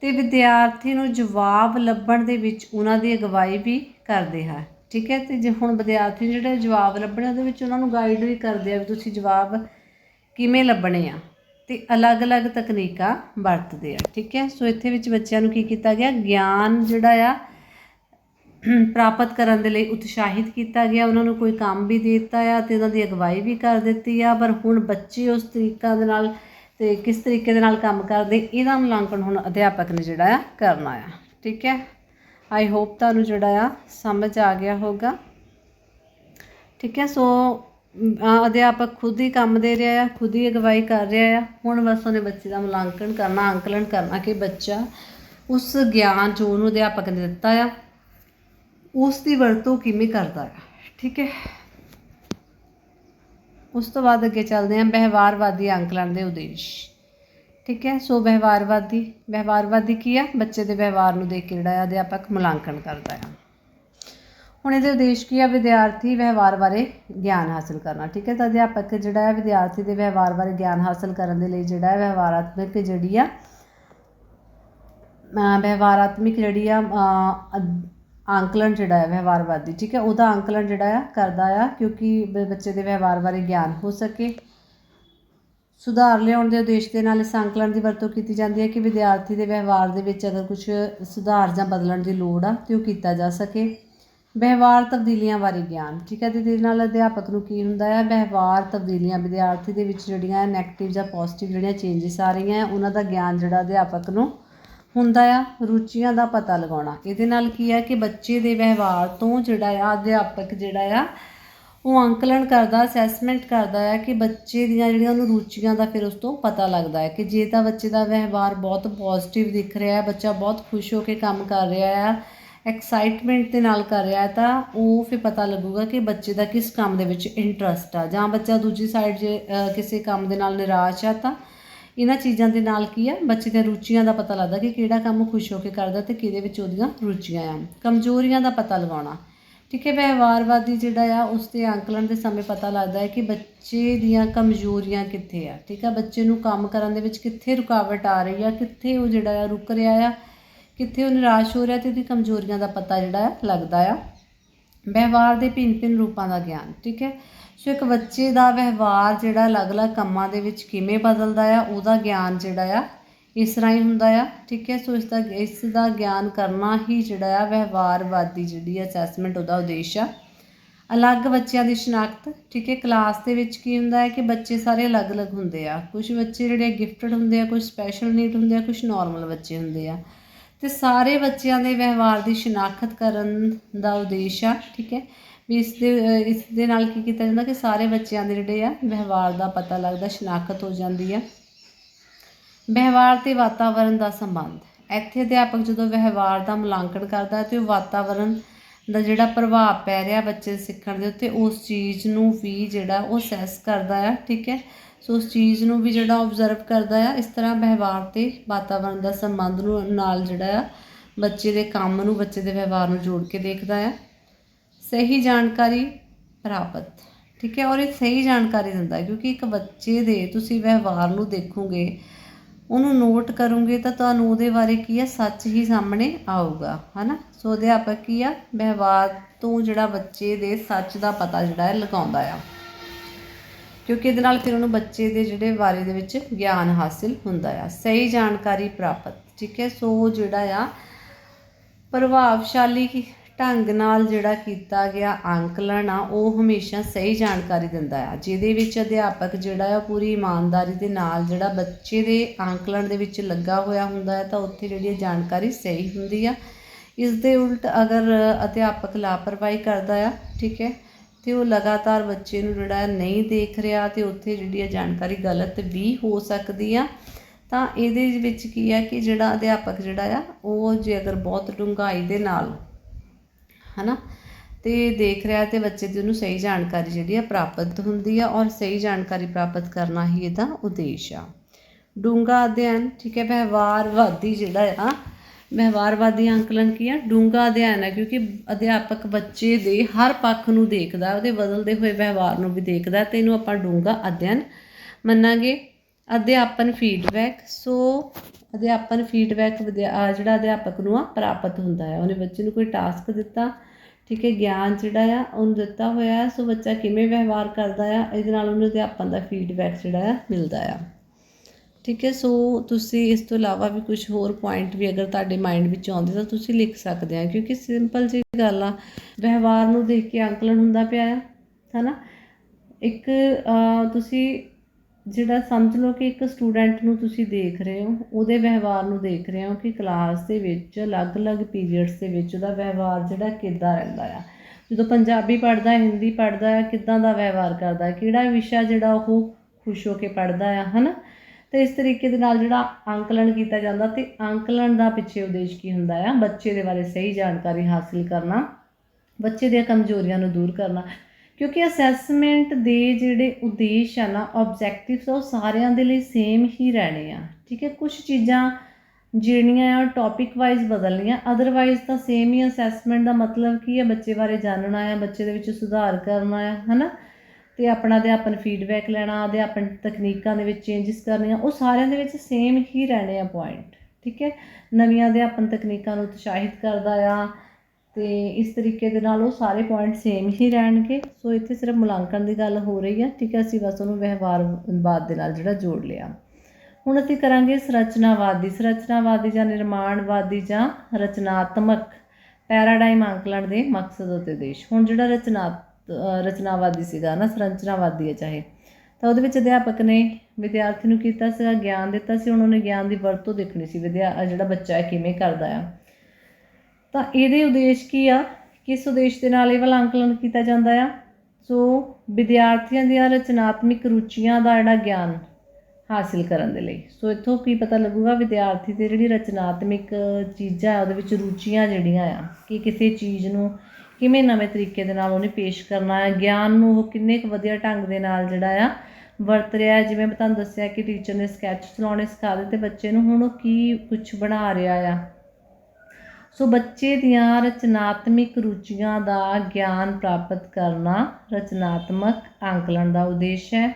ਤੇ ਵਿਦਿਆਰਥੀ ਨੂੰ ਜਵਾਬ ਲੱਭਣ ਦੇ ਵਿੱਚ ਉਹਨਾਂ ਦੀ ਅਗਵਾਈ ਵੀ ਕਰਦੇ ਆ। ਠੀਕ ਹੈ, ਤੇ ਜੇ ਹੁਣ ਵਿਦਿਆਰਥੀ ਜਿਹੜੇ ਜਵਾਬ ਲੱਭਣੇ, ਉਹਦੇ ਵਿੱਚ ਉਹਨਾਂ ਨੂੰ ਗਾਈਡ ਵੀ ਕਰਦੇ ਆ ਵੀ ਤੁਸੀਂ ਜਵਾਬ ਕਿਵੇਂ ਲੱਭਣੇ ਆ। ਤੇ ਅਲੱਗ-ਅਲੱਗ ਤਕਨੀਕਾਂ ਵਰਤਦੇ ਆ, ਠੀਕ ਹੈ? ਸੋ ਇੱਥੇ ਵਿੱਚ ਬੱਚਿਆਂ ਨੂੰ ਕੀ ਕੀਤਾ ਗਿਆ? ਗਿਆਨ ਜਿਹੜਾ ਆ ਪ੍ਰਾਪਤ ਕਰਨ ਦੇ ਲਈ ਉਤਸ਼ਾਹਿਤ ਕੀਤਾ ਗਿਆ। ਉਹਨਾਂ ਨੂੰ ਕੋਈ ਕੰਮ ਵੀ ਦੇ ਦਿੱਤਾ ਆ ਤੇ ਉਹਨਾਂ ਦੀ ਅਗਵਾਈ ਵੀ ਕਰ ਦਿੱਤੀ ਆ। ਪਰ ਹੁਣ ਬੱਚੇ ਉਸ ਤਰੀਕਾ ਦੇ ਨਾਲ ਤੇ ਕਿਸ ਤਰੀਕੇ ਦੇ ਨਾਲ ਕੰਮ ਕਰਦੇ ਇਹਦਾ ਮੁਲਾਂਕਣ ਹੁਣ ਅਧਿਆਪਕ ਨੇ ਜਿਹੜਾ ਆ ਕਰਨਾ ਆ, ਠੀਕ ਹੈ? ਆਈ ਹੋਪ ਤੁਹਾਨੂੰ ਜਿਹੜਾ ਆ ਸਮਝ ਆ ਗਿਆ ਹੋਗਾ ਠੀਕ ਹੈ, ਸੋ ਅਧਿਆਪਕ ਖੁਦ ਹੀ ਕੰਮ ਦੇ ਰਿਹਾ ਆ, ਖੁਦ ਹੀ ਅਗਵਾਈ ਕਰ ਰਿਹਾ ਆ। ਹੁਣ ਬਸ ਉਹਨੇ ਬੱਚੇ ਦਾ ਮੁਲਾਂਕਣ ਕਰਨਾ ਅੰਕਲਨ ਕਰਨਾ ਕਿ ਬੱਚਾ ਉਸ ਗਿਆਨ ਜੋ ਉਹਨੂੰ ਅਧਿਆਪਕ ਨੇ ਦਿੱਤਾ ਆ। ਉਸ ਦੀ ਵਰਤੋਂ ਕਿਵੇਂ ਕਰਦਾ ਆ, ਠੀਕ ਹੈ? ਉਸ ਤੋਂ ਬਾਅਦ ਅੱਗੇ ਚੱਲਦੇ ਹਾਂ ਵਿਵਹਾਰਵਾਦੀ ਅੰਕਲਨ ਦੇ ਉਦੇਸ਼। ਠੀਕ ਹੈ? ਸੋ ਵਿਵਹਾਰਵਾਦੀ ਵਿਵਹਾਰਵਾਦੀ ਕੀ ਆ? ਬੱਚੇ ਦੇ ਵਿਵਹਾਰ ਨੂੰ ਦੇਖ ਕੇ ਜਿਹੜਾ ਆ ਅਧਿਆਪਕ ਮੁਲਾਂਕਣ ਕਰਦਾ ਆ। ਹੁਣ ਇਹਦੇ ਉਦੇਸ਼ ਕੀ ਆ? ਵਿਦਿਆਰਥੀ ਵਿਵਹਾਰ ਬਾਰੇ ਗਿਆਨ ਹਾਸਲ ਕਰਨਾ ਠੀਕ ਹੈ? ਤਾਂ ਅਧਿਆਪਕ ਜਿਹੜਾ ਹੈ ਵਿਦਿਆਰਥੀ ਦੇ ਵਿਵਹਾਰ ਬਾਰੇ ਗਿਆਨ ਹਾਸਲ ਕਰਨ ਦੇ ਲਈ ਜਿਹੜਾ ਹੈ ਵਿਵਹਾਰਾਤਮਕ ਜਿਹੜੀ ਆ ਅ, ਵਿਵਹਾਰਾਤਮਕ ਜਿਹੜੀ ਆ ਆਂਕਲਨ ਜਿਹੜਾ ਹੈ ਵਿਵਹਾਰਵਾਦੀ ਠੀਕ ਹੈ? ਉਹਦਾ ਆਂਕਲਨ ਜਿਹੜਾ ਆ ਕਰਦਾ ਆ ਕਿਉਂਕਿ ਬੱਚੇ ਦੇ ਵਿਵਹਾਰ ਬਾਰੇ ਗਿਆਨ ਹੋ ਸਕੇ। ਸੁਧਾਰ ਲਿਆਉਣ ਦੇ ਉਦੇਸ਼ ਦੇ ਨਾਲ ਇਸ ਅੰਕਲਨ ਦੀ ਵਰਤੋਂ ਕੀਤੀ ਜਾਂਦੀ ਹੈ ਕਿ ਵਿਦਿਆਰਥੀ ਦੇ ਵਿਵਹਾਰ ਦੇ ਵਿੱਚ ਅਗਰ ਕੁਝ ਸੁਧਾਰ ਜਾਂ ਬਦਲਣ ਦੀ ਲੋੜ ਆ ਤੇ ਉਹ ਕੀਤਾ ਜਾ ਸਕੇ। ਵਿਵਹਾਰ ਤਬਦੀਲੀਆਂ ਬਾਰੇ ਗਿਆਨ, ਠੀਕ ਹੈ ਤੇ ਇਹਦੇ ਨਾਲ ਅਧਿਆਪਕ ਨੂੰ ਕੀ ਹੁੰਦਾ ਹੈ? ਵਿਵਹਾਰ ਤਬਦੀਲੀਆਂ, ਵਿਦਿਆਰਥੀ ਦੇ ਵਿੱਚ ਜਿਹੜੀਆਂ ਨੈਗੇਟਿਵ ਜਾਂ ਪੋਜ਼ਿਟਿਵ ਜਿਹੜੀਆਂ ਚੇਂਜਸ ਆ ਰਹੀਆਂ, ਉਹਨਾਂ ਦਾ ਗਿਆਨ ਜਿਹੜਾ ਅਧਿਆਪਕ ਨੂੰ ਹੁੰਦਾ ਆ, ਰੁਚੀਆਂ ਦਾ ਪਤਾ ਲਗਾਉਣਾ। ਇਹਦੇ ਨਾਲ ਕੀ ਹੈ ਕਿ ਬੱਚੇ ਦੇ ਵਿਵਹਾਰ ਤੋਂ ਜਿਹੜਾ ਆ ਅਧਿਆਪਕ ਜਿਹੜਾ ਆ, ਉਹ ਅੰਕਲਨ ਕਰਦਾ ਅਸੈਸਮੈਂਟ ਕਰਦਾ ਹੈ ਕਿ ਬੱਚੇ ਦੀਆਂ ਜਿਹੜੀਆਂ ਉਹਨੂੰ ਰੁਚੀਆਂ ਦਾ ਫਿਰ ਉਸ ਤੋਂ ਪਤਾ ਲੱਗਦਾ ਹੈ ਕਿ ਜੇ ਤਾਂ ਬੱਚੇ ਦਾ ਵਿਵਹਾਰ ਬਹੁਤ ਪੋਜ਼ਿਟਿਵ ਦਿਖ ਰਿਹਾ ਹੈ, ਬੱਚਾ ਬਹੁਤ ਖੁਸ਼ ਹੋ ਕੇ ਕੰਮ ਕਰ ਰਿਹਾ ਹੈ ਐਕਸਾਈਟਮੈਂਟ ਦੇ ਨਾਲ ਕਰ ਰਿਹਾ ਤਾਂ ਉਹ ਫਿਰ ਪਤਾ ਲੱਗੂਗਾ ਕਿ ਬੱਚੇ ਦਾ ਕਿਸ ਕੰਮ ਦੇ ਵਿੱਚ ਇੰਟਰਸਟ ਆ। ਜਾਂ ਬੱਚਾ ਦੂਜੀ ਸਾਈਡ ਜੇ ਕਿਸੇ ਕੰਮ ਦੇ ਨਾਲ ਨਿਰਾਸ਼ ਆ, ਤਾਂ ਇਹਨਾਂ ਚੀਜ਼ਾਂ ਦੇ ਨਾਲ ਕੀ ਆ? ਬੱਚੇ ਦੀਆਂ ਰੁਚੀਆਂ ਦਾ ਪਤਾ ਲੱਗਦਾ ਕਿ ਕਿਹੜਾ ਕੰਮ ਉਹ ਖੁਸ਼ ਹੋ ਕੇ ਕਰਦਾ ਤੇ ਕਿਹਦੇ ਵਿੱਚ ਉਹਦੀਆਂ ਰੁਚੀਆਂ ਆ। ਕਮਜ਼ੋਰੀਆਂ ਦਾ ਪਤਾ ਲਗਾਉਣਾ। ਠੀਕ ਹੈ, ਵਿਵਹਾਰਵਾਦੀ ਜਿਹੜਾ ਆ, ਉਸ ਦੇ ਅੰਕਲਨ ਦੇ ਸਮੇਂ ਪਤਾ ਲੱਗਦਾ ਹੈ ਕਿ ਬੱਚੇ ਦੀਆਂ ਕਮਜ਼ੋਰੀਆਂ ਕਿੱਥੇ ਆ। ਠੀਕ ਆ, ਬੱਚੇ ਨੂੰ ਕੰਮ ਕਰਨ ਦੇ ਵਿੱਚ ਕਿੱਥੇ ਰੁਕਾਵਟ ਆ ਰਹੀ ਆ, ਕਿੱਥੇ ਉਹ ਜਿਹੜਾ ਆ, ਰੁਕ ਰਿਹਾ ਆ ਕਿੱਥੇ ਉਹ ਨਿਰਾਸ਼ ਹੋ ਰਿਹਾ ਤੇ ਉਹਦੀ ਕਮਜ਼ੋਰੀਆਂ ਦਾ ਪਤਾ ਜਿਹੜਾ ਆ ਲੱਗਦਾ ਆ। ਵਿਵਹਾਰ ਦੇ ਭਿੰਨ ਭਿੰਨ ਰੂਪਾਂ ਦਾ ਗਿਆਨ, ਠੀਕ ਹੈ? ਸੋ ਇੱਕ ਬੱਚੇ ਦਾ ਵਿਵਹਾਰ ਜਿਹੜਾ ਅਲੱਗ-ਅਲੱਗ ਕੰਮਾਂ ਦੇ ਵਿੱਚ ਕਿਵੇਂ ਬਦਲਦਾ ਆ, ਉਹਦਾ ਗਿਆਨ ਜਿਹੜਾ ਆ, ਇਸ ਰਾਹੀਂ ਹੁੰਦਾ ਆ, ਠੀਕ ਹੈ? ਸੋ ਇਸ ਦਾ ਇਸ ਦਾ ਗਿਆਨ ਕਰਨਾ ਹੀ ਜਿਹੜਾ ਆ, ਵਿਵਹਾਰਵਾਦੀ ਜਿਹੜੀ ਅਸੈਸਮੈਂਟ ਉਹਦਾ ਉਦੇਸ਼ ਆ। ਅਲੱਗ ਬੱਚਿਆਂ ਦੀ ਸ਼ਨਾਖਤ, ਠੀਕ ਹੈ? ਕਲਾਸ ਦੇ ਵਿੱਚ ਕੀ ਹੁੰਦਾ ਹੈ ਕਿ ਬੱਚੇ ਸਾਰੇ ਅਲੱਗ-ਅਲੱਗ ਹੁੰਦੇ ਆ। ਕੁਝ ਬੱਚੇ ਜਿਹੜੇ ਗਿਫਟਡ ਹੁੰਦੇ ਆ ਕੁਝ ਸਪੈਸ਼ਲ ਨੀਡ ਹੁੰਦੇ ਆ ਕੁਝ ਨਾਰਮਲ ਬੱਚੇ ਹੁੰਦੇ ਆ। ਤੇ ਸਾਰੇ ਬੱਚਿਆਂ ਦੇ ਵਿਵਹਾਰ ਦੀ ਸ਼ਨਾਖਤ ਕਰਨ ਦਾ ਉਦੇਸ਼ ਆ, ਠੀਕ ਹੈ? ਵੀ ਇਸ ਦੇ ਇਸ ਦੇ ਨਾਲ ਕੀ ਕੀਤਾ ਜਾਂਦਾ ਕਿ ਸਾਰੇ ਬੱਚਿਆਂ ਦੇ ਜਿਹੜੇ ਆ, ਵਿਵਹਾਰ ਦਾ ਪਤਾ ਲੱਗਦਾ, ਸ਼ਨਾਖਤ ਹੋ ਜਾਂਦੀ ਆ। ਵਿਵਹਾਰ ਤੇ ਵਾਤਾਵਰਣ ਦਾ ਸੰਬੰਧ। ਇੱਥੇ ਅਧਿਆਪਕ ਜਦੋਂ ਵਿਵਹਾਰ ਦਾ ਮੁਲਾਂਕਣ ਕਰਦਾ ਹੈ ਤੇ ਉਹ ਵਾਤਾਵਰਣ ਦਾ ਜਿਹੜਾ ਪ੍ਰਭਾਵ ਪੈ ਰਿਹਾ ਬੱਚੇ ਦੇ ਸਿੱਖਣ ਦੇ ਉੱਤੇ, ਉਸ ਚੀਜ਼ ਨੂੰ ਵੀ ਜਿਹੜਾ ਉਹ ਸੈਸ ਕਰਦਾ ਆ, ਠੀਕ ਹੈ? ਸੋ ਉਸ ਚੀਜ਼ ਨੂੰ ਵੀ ਜਿਹੜਾ ਆਬਜ਼ਰਵ ਕਰਦਾ ਆ, ਇਸ ਤਰ੍ਹਾਂ ਵਿਵਹਾਰ ਤੇ ਵਾਤਾਵਰਣ ਦਾ ਸੰਬੰਧ ਨੂੰ ਨਾਲ ਜਿਹੜਾ ਆ, ਬੱਚੇ ਦੇ ਕੰਮ ਨੂੰ, ਬੱਚੇ ਦੇ ਵਿਵਹਾਰ ਨੂੰ ਜੋੜ ਕੇ ਦੇਖਦਾ ਆ। ਸਹੀ ਜਾਣਕਾਰੀ ਪ੍ਰਾਪਤ, ਠੀਕ ਹੈ? ਔਰ ਇਹ ਸਹੀ ਜਾਣਕਾਰੀ ਦਿੰਦਾ ਕਿਉਂਕਿ ਇੱਕ ਬੱਚੇ ਦੇ ਤੁਸੀਂ ਵਿਵਹਾਰ ਨੂੰ ਦੇਖੋਗੇ ਉਹਨੂੰ ਨੋਟ ਕਰੋਗੇ ਤਾਂ ਤੁਹਾਨੂੰ ਉਹਦੇ ਬਾਰੇ ਕੀ ਹੈ ਸੱਚ ਹੀ ਸਾਹਮਣੇ ਆਊਗਾ, ਹਨਾ? ਸੋ ਅਧਿਆਪਕ ਕੀ ਆ, ਵਿਵਹਾਰ ਤੋਂ ਜਿਹੜਾ ਬੱਚੇ ਦੇ ਸੱਚ ਦਾ ਪਤਾ ਜਿਹੜਾ ਹੈ ਲਗਾਉਂਦਾ ਆ। ਕਿਉਂਕਿ ਇਹਦੇ ਨਾਲ ਫਿਰ ਉਹਨੂੰ ਬੱਚੇ ਦੇ ਜਿਹੜੇ ਬਾਰੇ ਦੇ ਵਿੱਚ ਗਿਆਨ ਹਾਸਿਲ ਹੁੰਦਾ ਆ। ਸਹੀ ਜਾਣਕਾਰੀ ਪ੍ਰਾਪਤ, ਠੀਕ ਹੈ? ਸੋ ਜਿਹੜਾ ਆ, ਪ੍ਰਭਾਵਸ਼ਾਲੀ ਢੰਗ ਨਾਲ ਜਿਹੜਾ ਕੀਤਾ ਗਿਆ ਅੰਕਲਨ ਆ, ਉਹ ਹਮੇਸ਼ਾ ਸਹੀ ਜਾਣਕਾਰੀ ਦਿੰਦਾ ਆ। ਜਿਹਦੇ ਵਿੱਚ ਅਧਿਆਪਕ ਜਿਹੜਾ ਆ ਪੂਰੀ ਇਮਾਨਦਾਰੀ ਦੇ ਨਾਲ ਜਿਹੜਾ ਬੱਚੇ ਦੇ ਅੰਕਲਨ ਦੇ ਵਿੱਚ ਲੱਗਾ ਹੋਇਆ ਹੁੰਦਾ ਹੈ ਤਾਂ ਉੱਥੇ ਜਿਹੜੀ ਇਹ ਜਾਣਕਾਰੀ ਸਹੀ ਹੁੰਦੀ ਆ। ਇਸ ਦੇ ਉਲਟ ਅਗਰ ਅਧਿਆਪਕ ਲਾਪਰਵਾਹੀ ਕਰਦਾ ਆ, ਠੀਕ ਹੈ, ਤੇ ਉਹ ਲਗਾਤਾਰ ਬੱਚੇ ਨੂੰ ਜਿਹੜਾ ਨਹੀਂ ਦੇਖ ਰਿਹਾ ਤੇ ਉੱਥੇ ਜਿਹੜੀ ਇਹ ਜਾਣਕਾਰੀ ਗਲਤ ਵੀ ਹੋ ਸਕਦੀ ਆ, ਤਾਂ ਇਹਦੇ ਵਿੱਚ ਕੀ ਆ ਕਿ ਜਿਹੜਾ ਅਧਿਆਪਕ ਜਿਹੜਾ ਆ, ਉਹ ਜੇ ਅਗਰ ਬਹੁਤ ਡੂੰਘਾਈ ਦੇ ਨਾਲ ਹਨਾ? ਤੇ ਤੇ ਦੇਖ ਰਿਹਾ ਤੇ ਬੱਚੇ ਦੀ ਉਹਨੂੰ ਸਹੀ ਜਾਣਕਾਰੀ ਜਿਹੜੀ ਆ ਪ੍ਰਾਪਤ ਹੁੰਦੀ ਆ ਔਰ ਸਹੀ ਜਾਣਕਾਰੀ ਪ੍ਰਾਪਤ ਕਰਨਾ ਹੀ ਇਹਦਾ ਉਦੇਸ਼ ਆ। ਡੂੰਘਾ ਅਧਿਐਨ, ਠੀਕ ਹੈ, ਵਿਵਹਾਰਵਾਦੀ ਜਿਹੜਾ ਆ, ਵਿਵਹਾਰਵਾਦੀ ਅੰਕਲਨ ਕੀ ਆ? ਡੂੰਘਾ ਅਧਿਐਨ ਹੈ ਕਿਉਂਕਿ ਅਧਿਆਪਕ ਬੱਚੇ ਦੇ ਹਰ ਪੱਖ ਨੂੰ ਦੇਖਦਾ, ਉਹਦੇ ਬਦਲਦੇ ਹੋਏ ਵਿਵਹਾਰ ਨੂੰ ਵੀ ਦੇਖਦਾ ਤੇ ਇਹਨੂੰ ਆਪਾਂ ਡੂੰਘਾ ਅਧਿਐਨ ਮੰਨਾਂਗੇ। ਅਧਿਆਪਨ ਫੀਡਬੈਕ ਸੋ ਅਧਿਆਪਨ ਫੀਡਬੈਕ ਜਿਹੜਾ ਅਧਿਆਪਕ ਨੂੰ ਆ ਪ੍ਰਾਪਤ ਹੁੰਦਾ ਹੈ ਉਹਨੇ ਬੱਚੇ ਨੂੰ ਕੋਈ ਟਾਸਕ ਦਿੱਤਾ ਠੀਕ ਹੈ, ਗਿਆਨ ਜਿਹੜਾ ਆ, ਉਹਨੂੰ ਦਿੱਤਾ ਹੋਇਆ ਹੈ। ਸੋ ਬੱਚਾ ਕਿਵੇਂ ਵਿਵਹਾਰ ਕਰਦਾ ਆ, ਇਹਦੇ ਨਾਲ ਉਹਨੂੰ ਅਧਿਆਪਨ ਦਾ ਫੀਡਬੈਕ ਜਿਹੜਾ ਆ, ਮਿਲਦਾ ਆ। ਠੀਕ ਹੈ, ਸੋ ਤੁਸੀਂ ਇਸ ਤੋਂ ਇਲਾਵਾ ਵੀ ਕੁਝ ਹੋਰ ਪੁਆਇੰਟ ਵੀ ਅਗਰ ਤੁਹਾਡੇ ਮਾਈਂਡ ਵਿੱਚ ਆਉਂਦੇ ਤਾਂ ਤੁਸੀਂ ਲਿਖ ਸਕਦੇ ਆ, ਕਿਉਂਕਿ ਸਿੰਪਲ ਜੀ ਗੱਲ ਆ, ਵਿਵਹਾਰ ਨੂੰ ਦੇਖ ਕੇ ਅੰਕਲਨ ਹੁੰਦਾ ਪਿਆ ਆ, ਹੈਨਾ? ਇੱਕ ਤੁਸੀਂ ਜਿਹੜਾ ਸਮਝ ਲਓ ਕਿ ਇੱਕ ਸਟੂਡੈਂਟ ਨੂੰ ਤੁਸੀਂ ਦੇਖ ਰਹੇ ਹੋ, ਉਹਦੇ ਵਿਵਹਾਰ ਨੂੰ ਦੇਖ ਰਹੇ ਹੋ ਕਿ ਕਲਾਸ ਦੇ ਵਿੱਚ, ਅਲੱਗ-ਅਲੱਗ ਪੀਰੀਅਡਸ ਦੇ ਵਿੱਚ ਉਹਦਾ ਵਿਵਹਾਰ ਜਿਹੜਾ ਕਿੱਦਾਂ ਰਹਿੰਦਾ ਆ। ਜਦੋਂ ਪੰਜਾਬੀ ਪੜ੍ਹਦਾ ਹੈ ਹਿੰਦੀ ਪੜ੍ਹਦਾ ਹੈ ਕਿੱਦਾਂ ਦਾ ਵਿਵਹਾਰ ਕਰਦਾ ਹੈ ਕਿਹੜਾ ਵਿਸ਼ਾ ਜਿਹੜਾ ਉਹ ਖੁਸ਼ ਹੋ ਕੇ ਪੜ੍ਹਦਾ ਆ, ਹਨਾ? ਤੇ ਇਸ ਤਰੀਕੇ ਦੇ ਨਾਲ ਜਿਹੜਾ ਅੰਕਲਨ ਕੀਤਾ ਜਾਂਦਾ ਤੇ ਅੰਕਲਣ ਦਾ ਪਿੱਛੇ ਉਦੇਸ਼ ਕੀ ਹੁੰਦਾ ਆ? ਬੱਚੇ ਦੇ ਬਾਰੇ ਸਹੀ ਜਾਣਕਾਰੀ ਹਾਸਿਲ ਕਰਨਾ, ਬੱਚੇ ਦੀਆਂ ਕਮਜ਼ੋਰੀਆਂ ਨੂੰ ਦੂਰ ਕਰਨਾ। ਕਿਉਂਕਿ ਅਸੈਸਮੈਂਟ ਦੇ ਜਿਹੜੇ ਉਦੇਸ਼ ਆ ਨਾ ਆਬਜੈਕਟਿਵਸ ਉਹ ਸਾਰਿਆਂ ਦੇ ਲਈ ਸੇਮ ਹੀ ਰਹਿਣੇ ਆ। ਠੀਕ ਹੈ ਕੁਝ ਚੀਜ਼ਾਂ ਜਿਹੜੀਆਂ ਆ ਟੌਪਿਕ ਵਾਈਜ਼ ਬਦਲਣੀਆਂ ਅਦਰਵਾਈਜ਼ ਤਾਂ ਸੇਮ ਹੀ ਅਸੈਸਮੈਂਟ ਦਾ ਮਤਲਬ ਕੀ ਹੈ ਬੱਚੇ ਬਾਰੇ ਜਾਣਨਾ ਆ, ਬੱਚੇ ਦੇ ਵਿੱਚ ਸੁਧਾਰ ਕਰਨਾ ਆ, ਹਨਾ? ਤੇ ਆਪਣਾ ਅਧਿਆਪਨ ਫੀਡਬੈਕ ਲੈਣਾ, ਅਧਿਆਪਨ ਤਕਨੀਕਾਂ ਦੇ ਵਿੱਚ ਚੇਂਜਸ ਕਰਨੀਆਂ, ਉਹ ਸਾਰਿਆਂ ਦੇ ਵਿੱਚ ਸੇਮ ਹੀ ਰਹਿਣੇ ਆ ਪੁਆਇੰਟ ਠੀਕ ਹੈ, ਨਵੀਆਂ ਅਧਿਆਪਨ ਤਕਨੀਕਾਂ ਨੂੰ ਉਤਸ਼ਾਹਿਤ ਕਰਦਾ ਆ ਤੇ ਇਸ ਤਰੀਕੇ ਦੇ ਨਾਲ ਉਹ ਸਾਰੇ ਪੁਆਇੰਟ ਸੇਮ ਹੀ ਰਹਿਣਗੇ। ਸੋ ਇੱਥੇ ਸਿਰਫ ਮੁਲਾਂਕਣ ਦੀ ਗੱਲ ਹੋ ਰਹੀ ਹੈ ਠੀਕ ਹੈ ਅਸੀਂ ਬਸ ਉਹਨੂੰ ਵਿਵਹਾਰਵਾਦ ਦੇ ਨਾਲ ਜਿਹੜਾ ਜੋੜ ਲਿਆ। ਹੁਣ ਅਸੀਂ ਕਰਾਂਗੇ ਸੰਰਚਨਾਵਾਦੀ। ਸੰਰਚਨਾਵਾਦੀ ਜਾਂ ਨਿਰਮਾਣਵਾਦੀ ਜਾਂ ਰਚਨਾਤਮਕ, ਪੈਰਾਡਾਈਮ ਅੰਕਲਨ ਦੇ ਮਕਸਦ ਅਤੇ ਦੇਸ਼ ਹੁਣ ਜਿਹੜਾ ਰਚਨਾਤ ਰਚਨਾਵਾਦੀ ਸੀਗਾ ਨਾ, ਸੰਰਚਨਾਵਾਦੀ ਹੈ ਚਾਹੇ, ਤਾਂ ਉਹਦੇ ਵਿੱਚ ਅਧਿਆਪਕ ਨੇ ਵਿਦਿਆਰਥੀ ਨੂੰ ਕੀਤਾ ਸੀਗਾ, ਗਿਆਨ ਦਿੱਤਾ ਸੀ। ਹੁਣ ਉਹਨੇ ਗਿਆਨ ਦੀ ਵਰਤੋਂ ਦੇਖਣੀ ਸੀ, ਵਿਦਿਆ, ਜਿਹੜਾ ਬੱਚਾ ਕਿਵੇਂ ਕਰਦਾ ਆ। ਤਾਂ ਇਹਦੇ ਉਦੇਸ਼ ਕੀ ਆ? ਕਿਸ ਉਦੇਸ਼ ਦੇ ਨਾਲ ਇਹ ਵਾਲਾ ਅੰਕਲਨ ਕੀਤਾ ਜਾਂਦਾ ਆ? ਸੋ ਵਿਦਿਆਰਥੀਆਂ ਦੀਆਂ ਰਚਨਾਤਮਿਕ ਰੁਚੀਆਂ ਦਾ ਜਿਹੜਾ ਗਿਆਨ ਹਾਸਿਲ ਕਰਨ ਦੇ ਲਈ। ਸੋ ਇੱਥੋਂ ਕੀ ਪਤਾ ਲੱਗੂਗਾ ਵਿਦਿਆਰਥੀ ਦੇ ਜਿਹੜੀ ਰਚਨਾਤਮਿਕ ਚੀਜ਼ਾਂ ਆ, ਉਹਦੇ ਵਿੱਚ ਰੁਚੀਆਂ ਜਿਹੜੀਆਂ ਆ, ਕਿ ਕਿਸੇ ਚੀਜ਼ ਨੂੰ ਕਿਵੇਂ ਨਵੇਂ ਤਰੀਕੇ ਦੇ ਨਾਲ ਉਹਨੇ ਪੇਸ਼ ਕਰਨਾ ਹੈ ਗਿਆਨ ਨੂੰ ਉਹ ਕਿੰਨੇ ਕੁ ਵਧੀਆ ਢੰਗ ਦੇ ਨਾਲ ਜਿਹੜਾ ਆ ਵਰਤ ਰਿਹਾ ਜਿਵੇਂ ਮੈਂ ਤੁਹਾਨੂੰ ਦੱਸਿਆ ਕਿ ਟੀਚਰ ਨੇ ਸਕੈਚ ਚਲਾਉਣੇ ਸਿਖਾ ਦਿੱਤੇ ਬੱਚੇ ਨੂੰ, ਹੁਣ ਉਹ ਕੀ ਕੁਝ ਬਣਾ ਰਿਹਾ ਆ। ਸੋ ਬੱਚੇ ਦੀਆਂ ਰਚਨਾਤਮਿਕ ਰੁਚੀਆਂ ਦਾ ਗਿਆਨ ਪ੍ਰਾਪਤ ਕਰਨਾ ਰਚਨਾਤਮਕ ਅੰਕਲਨ ਦਾ ਉਦੇਸ਼ ਹੈ।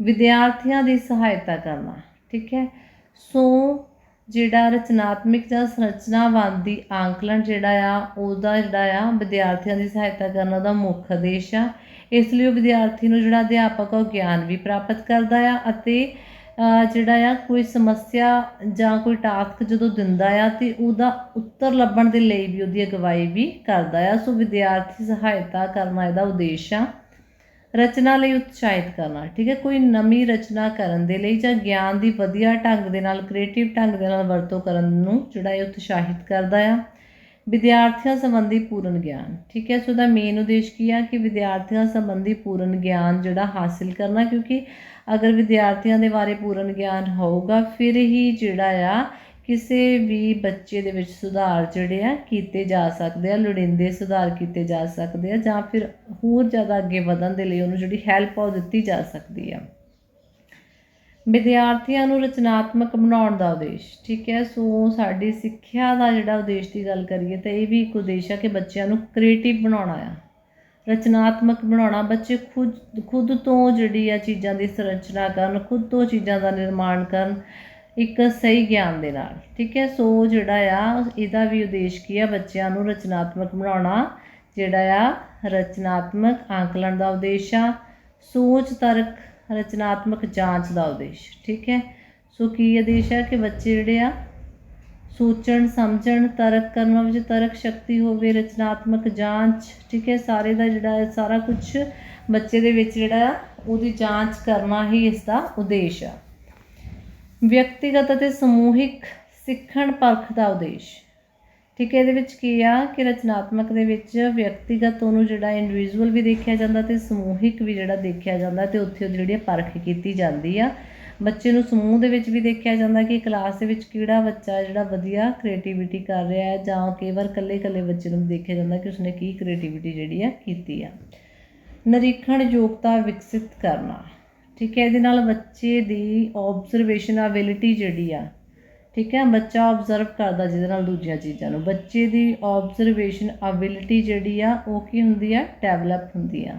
ਵਿਦਿਆਰਥੀਆਂ ਦੀ ਸਹਾਇਤਾ ਕਰਨਾ, ਠੀਕ ਹੈ? ਸੋ ਜਿਹੜਾ ਰਚਨਾਤਮਿਕ ਜਾਂ ਸੰਰਚਨਾਵਾਦੀ ਅੰਕਲਨ ਜਿਹੜਾ ਆ, ਉਹਦਾ ਜਿਹੜਾ ਆ, ਵਿਦਿਆਰਥੀਆਂ ਦੀ ਸਹਾਇਤਾ ਕਰਨਾ ਦਾ ਮੁੱਖ ਉਦੇਸ਼ ਆ। ਇਸ ਲਈ ਉਹ ਵਿਦਿਆਰਥੀ ਨੂੰ ਜਿਹੜਾ ਅਧਿਆਪਕ ਆ, ਉਹ ਗਿਆਨ ਵੀ ਪ੍ਰਾਪਤ ਕਰਦਾ ਆ ਅਤੇ ਜਿਹੜਾ ਆ, ਕੋਈ ਸਮੱਸਿਆ ਜਾਂ ਕੋਈ ਟਾਸਕ ਜਦੋਂ ਦਿੰਦਾ ਆ ਤੇ ਉਹਦਾ ਉੱਤਰ ਲੱਭਣ ਦੇ ਲਈ ਵੀ ਉਹਦੀ ਅਗਵਾਈ ਵੀ ਕਰਦਾ ਆ। ਸੋ ਵਿਦਿਆਰਥੀ ਸਹਾਇਤਾ ਕਰਨਾ ਇਹਦਾ ਉਦੇਸ਼ ਆ। ਰਚਨਾ ਲਈ ਉਤਸ਼ਾਹਿਤ ਕਰਨਾ, ਠੀਕ ਹੈ? ਕੋਈ ਨਵੀਂ ਰਚਨਾ ਕਰਨ ਦੇ ਲਈ ਜਾਂ ਗਿਆਨ ਦੀ ਵਧੀਆ ਢੰਗ ਦੇ ਨਾਲ ਕ੍ਰੀਏਟਿਵ ਢੰਗ ਦੇ ਨਾਲ ਵਰਤੋਂ ਕਰਨ ਨੂੰ ਜਿਹੜਾ ਇਹ ਉਤਸ਼ਾਹਿਤ ਕਰਦਾ ਆ। ਵਿਦਿਆਰਥੀਆਂ ਸੰਬੰਧੀ ਪੂਰਨ ਗਿਆਨ, ਠੀਕ ਹੈ? ਸੋ ਦਾ ਮੇਨ ਉਦੇਸ਼ ਕੀ ਆ? ਕਿ ਵਿਦਿਆਰਥੀਆਂ ਸੰਬੰਧੀ ਪੂਰਨ ਗਿਆਨ ਜਿਹੜਾ ਹਾਸਿਲ ਕਰਨਾ, ਕਿਉਂਕਿ ਅਗਰ ਵਿਦਿਆਰਥੀਆਂ ਦੇ ਬਾਰੇ ਪੂਰਨ ਗਿਆਨ ਹੋਊਗਾ, ਫਿਰ ਹੀ ਜਿਹੜਾ ਆ, ਕਿਸੇ ਵੀ ਬੱਚੇ ਦੇ ਵਿੱਚ ਸੁਧਾਰ ਜਿਹੜੇ ਆ ਕੀਤੇ ਜਾ ਸਕਦੇ ਆ, ਲੋੜੀਂਦੇ ਸੁਧਾਰ ਕੀਤੇ ਜਾ ਸਕਦੇ ਆ, ਜਾਂ ਫਿਰ ਹੋਰ ਜ਼ਿਆਦਾ ਅੱਗੇ ਵਧਣ ਦੇ ਲਈ ਉਹਨੂੰ ਜਿਹੜੀ ਹੈਲਪ ਆ ਉਹ ਦਿੱਤੀ ਜਾ ਸਕਦੀ ਆ। ਵਿਦਿਆਰਥੀਆਂ ਨੂੰ ਰਚਨਾਤਮਕ ਬਣਾਉਣ ਦਾ ਉਦੇਸ਼, ਠੀਕ ਹੈ? ਸੋ ਸਾਡੀ ਸਿੱਖਿਆ ਦਾ ਜਿਹੜਾ ਉਦੇਸ਼ ਦੀ ਗੱਲ ਕਰੀਏ, ਤਾਂ ਇਹ ਵੀ ਇੱਕ ਉਦੇਸ਼ ਆ ਕਿ ਬੱਚਿਆਂ ਨੂੰ ਕ੍ਰੀਏਟਿਵ ਬਣਾਉਣਾ ਆ। ਰਚਨਾਤਮਕ ਬਣਾਉਣਾ, ਬੱਚੇ ਖੁਦ ਖੁਦ ਤੋਂ ਜਿਹੜੀ ਆ ਚੀਜ਼ਾਂ ਦੀ ਸੰਰਚਨਾ ਕਰਨ, ਖੁਦ ਤੋਂ ਚੀਜ਼ਾਂ ਦਾ ਨਿਰਮਾਣ ਕਰਨ ਇੱਕ ਸਹੀ ਗਿਆਨ ਦੇ ਨਾਲ, ਠੀਕ ਹੈ? ਸੋ ਜਿਹੜਾ ਆ, ਇਹਦਾ ਵੀ ਉਦੇਸ਼ ਕੀ ਆ? ਬੱਚਿਆਂ ਨੂੰ ਰਚਨਾਤਮਕ ਬਣਾਉਣਾ, ਜਿਹੜਾ ਆ ਰਚਨਾਤਮਕ ਆਂਕਲਨ ਦਾ ਉਦੇਸ਼ ਆ, ਸੋਚ ਤਰਕ ਰਚਨਾਤਮਕ ਜਾਂਚ ਦਾ ਉਦੇਸ਼, ਠੀਕ ਹੈ? ਸੋ ਕੀ ਉਦੇਸ਼ ਹੈ ਕਿ ਬੱਚੇ ਜਿਹੜੇ ਆ ਸੋਚਣ, ਸਮਝਣ, ਤਰਕ ਕਰਨ ਵਿੱਚ ਤਰਕ ਸ਼ਕਤੀ ਹੋਵੇ, ਰਚਨਾਤਮਕ ਜਾਂਚ, ਠੀਕ ਹੈ, ਸਾਰੇ ਦਾ ਜਿਹੜਾ ਸਾਰਾ ਕੁਝ ਬੱਚੇ ਦੇ ਵਿੱਚ ਜਿਹੜਾ ਉਹਦੀ ਜਾਂਚ ਕਰਨਾ ਹੀ ਇਸ ਦਾ ਉਦੇਸ਼ ਆ। ਵਿਅਕਤੀਗਤ ਅਤੇ ਸਮੂਹਿਕ ਸਿੱਖਣ ਪਰਖ ਦਾ ਉਦੇਸ਼। ਠੀਕ ਹੈ, ਇਹਦੇ ਵਿੱਚ ਕੀ ਆ ਕਿ ਰਚਨਾਤਮਕ ਦੇ ਵਿੱਚ ਵਿਅਕਤੀਗਤ ਉਹਨੂੰ ਜਿਹੜਾ ਇੰਡੀਵਿਜੂਅਲ ਵੀ ਦੇਖਿਆ ਜਾਂਦਾ ਤੇ ਸਮੂਹਿਕ ਵੀ ਜਿਹੜਾ ਦੇਖਿਆ ਜਾਂਦਾ ਤੇ ਉੱਥੇ ਉਹ ਜਿਹੜੀ ਆ ਪਰਖ ਕੀਤੀ ਜਾਂਦੀ ਆ। ਬੱਚੇ ਨੂੰ ਸਮੂਹ ਦੇ ਵਿੱਚ ਵੀ ਦੇਖਿਆ ਜਾਂਦਾ ਕਿ ਕਲਾਸ ਦੇ ਵਿੱਚ ਕਿਹੜਾ ਬੱਚਾ ਜਿਹੜਾ ਵਧੀਆ ਕ੍ਰੀਏਟੀਵਿਟੀ ਕਰ ਰਿਹਾ ਹੈ ਜਾਂ ਕਈ ਵਾਰ ਇਕੱਲੇ ਇਕੱਲੇ ਬੱਚੇ ਨੂੰ ਦੇਖਿਆ ਜਾਂਦਾ ਕਿ ਉਸਨੇ ਕੀ ਕ੍ਰੀਏਟੀਵਿਟੀ ਜਿਹੜੀ ਆ ਕੀਤੀ ਆ ਨਿਰੀਖਣ ਯੋਗਤਾ ਵਿਕਸਿਤ ਕਰਨਾ, ਠੀਕ ਹੈ, ਇਹਦੇ ਨਾਲ ਬੱਚੇ ਦੀ ਆਬਜ਼ਰਵੇਸ਼ਨ ਅਬਿਲਿਟੀ ਜਿਹੜੀ ਆ, ਠੀਕ ਹੈ, ਬੱਚਾ ਆਬਜ਼ਰਵ ਕਰਦਾ ਜਿਹਦੇ ਨਾਲ ਦੂਜੀਆਂ ਚੀਜ਼ਾਂ ਨੂੰ। ਬੱਚੇ ਦੀ ਆਬਜ਼ਰਵੇਸ਼ਨ ਅਬਿਲਿਟੀ ਜਿਹੜੀ ਆ, ਉਹ ਕੀ ਹੁੰਦੀ ਆ? ਡਿਵੈਲਪ ਹੁੰਦੀ ਆ।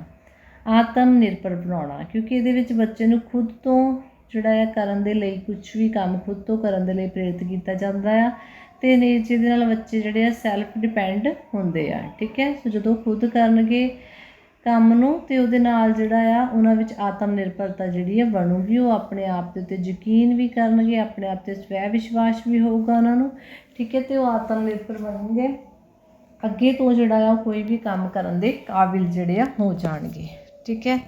ਆਤਮ ਨਿਰਭਰ ਬਣਾਉਣਾ, ਕਿਉਂਕਿ ਇਹਦੇ ਵਿੱਚ ਬੱਚੇ ਨੂੰ ਖੁਦ ਤੋਂ ਜਿਹੜਾ ਹੈ ਕਰਨ ਦੇ ਲਈ ਕੁਝ ਵੀ ਕੰਮ ਖੁਦ ਤੋਂ ਕਰਨ ਦੇ ਲਈ ਪ੍ਰੇਰਿਤ ਕੀਤਾ ਜਾਂਦਾ ਆ ਤੇ ਨੇ ਜਿਹਦੇ ਨਾਲ ਬੱਚੇ ਜਿਹੜੇ ਆ ਸੈਲਫ ਡਿਪੈਂਡ ਹੁੰਦੇ ਆ, ਠੀਕ ਹੈ? ਸੋ ਜਦੋਂ ਖੁਦ ਕਰਨਗੇ ਕੰਮ ਨੂੰ ਤੇ ਉਹਦੇ ਨਾਲ ਜਿਹੜਾ ਆ ਉਹਨਾਂ ਵਿੱਚ ਆਤਮ ਨਿਰਭਰਤਾ ਜਿਹੜੀ ਆ ਬਣੂਗੀ, ਉਹ ਆਪਣੇ ਆਪ ਦੇ ਉੱਤੇ ਯਕੀਨ ਵੀ ਕਰਨਗੇ, ਆਪਣੇ ਆਪ ਤੇ ਸਵੈ ਵਿਸ਼ਵਾਸ ਵੀ ਹੋਊਗਾ ਉਹਨਾਂ ਨੂੰ, ਠੀਕ ਹੈ? ਤੇ ਉਹ ਆਤਮ ਨਿਰਭਰ ਬਣਨਗੇ। ਅੱਗੇ ਤੋਂ ਜਿਹੜਾ ਆ ਉਹ ਕੋਈ ਵੀ ਕੰਮ ਕਰਨ ਦੇ ਕਾਬਿਲ ਜਿਹੜੇ ਆ ਹੋ ਜਾਣਗੇ, ਠੀਕ ਹੈ?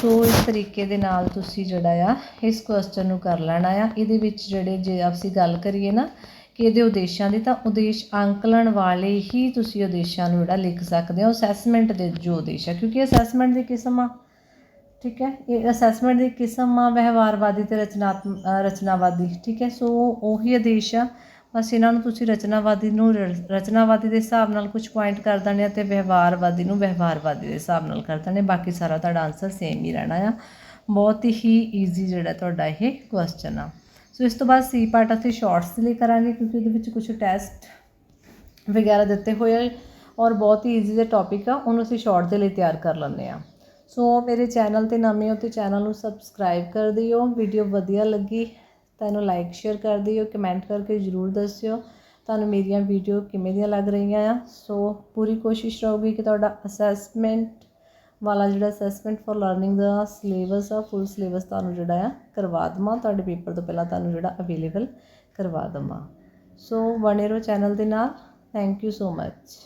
ਸੋ ਇਸ ਤਰੀਕੇ ਦੇ ਨਾਲ ਤੁਸੀਂ ਜਿਹੜਾ ਆ, ਇਸ ਕੁਐਸਚਨ ਨੂੰ ਕਰ ਲੈਣਾ ਆ। ਇਹਦੇ ਵਿੱਚ ਜਿਹੜੇ ਜੇ ਅਸੀਂ ਗੱਲ ਕਰੀਏ ਨਾ, ਕਿ ਇਹਦੇ ਉਦੇਸ਼ਾਂ ਦੀ ਤਾਂ ਉਦੇਸ਼ ਅੰਕਲਣ ਵਾਲੇ ਹੀ ਤੁਸੀਂ ਉਦੇਸ਼ਾਂ ਨੂੰ ਜਿਹੜਾ ਲਿਖ ਸਕਦੇ ਹੋ। ਅਸੈਸਮੈਂਟ ਦੇ ਜੋ ਉਦੇਸ਼ ਆ, ਕਿਉਂਕਿ ਅਸੈਸਮੈਂਟ ਦੀ ਕਿਸਮ ਆ, ਠੀਕ ਹੈ? ਇਹ ਅਸੈਸਮੈਂਟ ਦੀ ਕਿਸਮ ਆ, ਵਿਵਹਾਰਵਾਦੀ ਤੇ ਰਚਨਾਤਮ ਰਚਨਾਵਾਦੀ, ਠੀਕ ਹੈ? ਸੋ ਉਹੀ ਉਦੇਸ਼ ਆ। ਬਸ ਇਹਨਾਂ ਨੂੰ ਤੁਸੀਂ ਰਚਨਾਵਾਦੀ ਨੂੰ ਰਚਨਾਵਾਦੀ ਦੇ ਹਿਸਾਬ ਨਾਲ ਕੁਝ ਪੁਆਇੰਟ ਕਰ ਦੇਣੇ ਆ ਤੇ ਵਿਵਹਾਰਵਾਦੀ ਨੂੰ ਵਿਵਹਾਰਵਾਦੀ ਦੇ ਹਿਸਾਬ ਨਾਲ ਕਰ ਦੇਣੇ ਬਾਕੀ ਸਾਰਾ ਤੁਹਾਡਾ ਆਨਸਰ ਸੇਮ ਹੀ ਰਹਿਣਾ ਆ। ਬਹੁਤ ਹੀ ਈਜ਼ੀ ਜਿਹੜਾ ਤੁਹਾਡਾ ਇਹ ਕੁਐਸਚਨ ਆ। ਸੋ ਇਸ ਤੋਂ ਬਾਅਦ ਸੀ ਪਾਰਟ ਅਸੀਂ ਸ਼ਾਰਟਸ ਲਈ ਕਰਾਂਗੇ ਕਿਉਂਕਿ ਇਹਦੇ ਵਿੱਚ ਕੁਝ ਟੈਸਟ ਵਗੈਰਾ ਦਿੱਤੇ ਹੋਏ ਆ ਔਰ ਬਹੁਤ ਹੀ ਈਜ਼ੀ ਦੇ ਟੌਪਿਕ ਆ, ਉਹਨੂੰ ਅਸੀਂ ਸ਼ਾਰਟ ਦੇ ਲਈ ਤਿਆਰ ਕਰ ਲੈਂਦੇ ਆ। ਸੋ ਮੇਰੇ ਚੈਨਲ ਤੇ ਨਵੇਂ ਹੋ ਤੇ ਚੈਨਲ ਨੂੰ ਸਬਸਕ੍ਰਾਈਬ ਕਰ ਦਿਓ। ਵੀਡੀਓ ਵਧੀਆ ਲੱਗੀ ਤਾਂ ਇਹਨੂੰ ਲਾਈਕ ਸ਼ੇਅਰ ਕਰ ਦਿਓ ਕਮੈਂਟ ਕਰਕੇ ਜ਼ਰੂਰ ਦੱਸਿਓ, ਤੁਹਾਨੂੰ ਮੇਰੀਆਂ ਵੀਡੀਓ ਕਿਵੇਂ ਦੀਆਂ ਲੱਗ ਰਹੀਆਂ ਆ। ਸੋ ਪੂਰੀ ਕੋਸ਼ਿਸ਼ ਰਹੂਗੀ ਕਿ ਤੁਹਾਡਾ ਅਸੈਸਮੈਂਟ ਵਾਲਾ ਜਿਹੜਾ ਅਸੈਸਮੈਂਟ ਫॉर ਲਰਨਿੰਗ ਦਾ ਸਿਲੇਬਸ ਆ ਫੁੱਲ ਸਿਲੇਬਸ ਤੁਹਾਨੂੰ ਜਿਹੜਾ ਆ ਕਰਵਾ ਦਵਾਂ। ਤੁਹਾਡੇ ਪੇਪਰ ਤੋਂ ਪਹਿਲਾਂ ਤੁਹਾਨੂੰ ਜਿਹੜਾ ਅਵੇਲੇਬਲ ਕਰਵਾ ਦਵਾਂ। ਸੋ ਬਣੇ ਰਹੋ ਚੈਨਲ ਦੇ ਨਾਲ। Thank you so much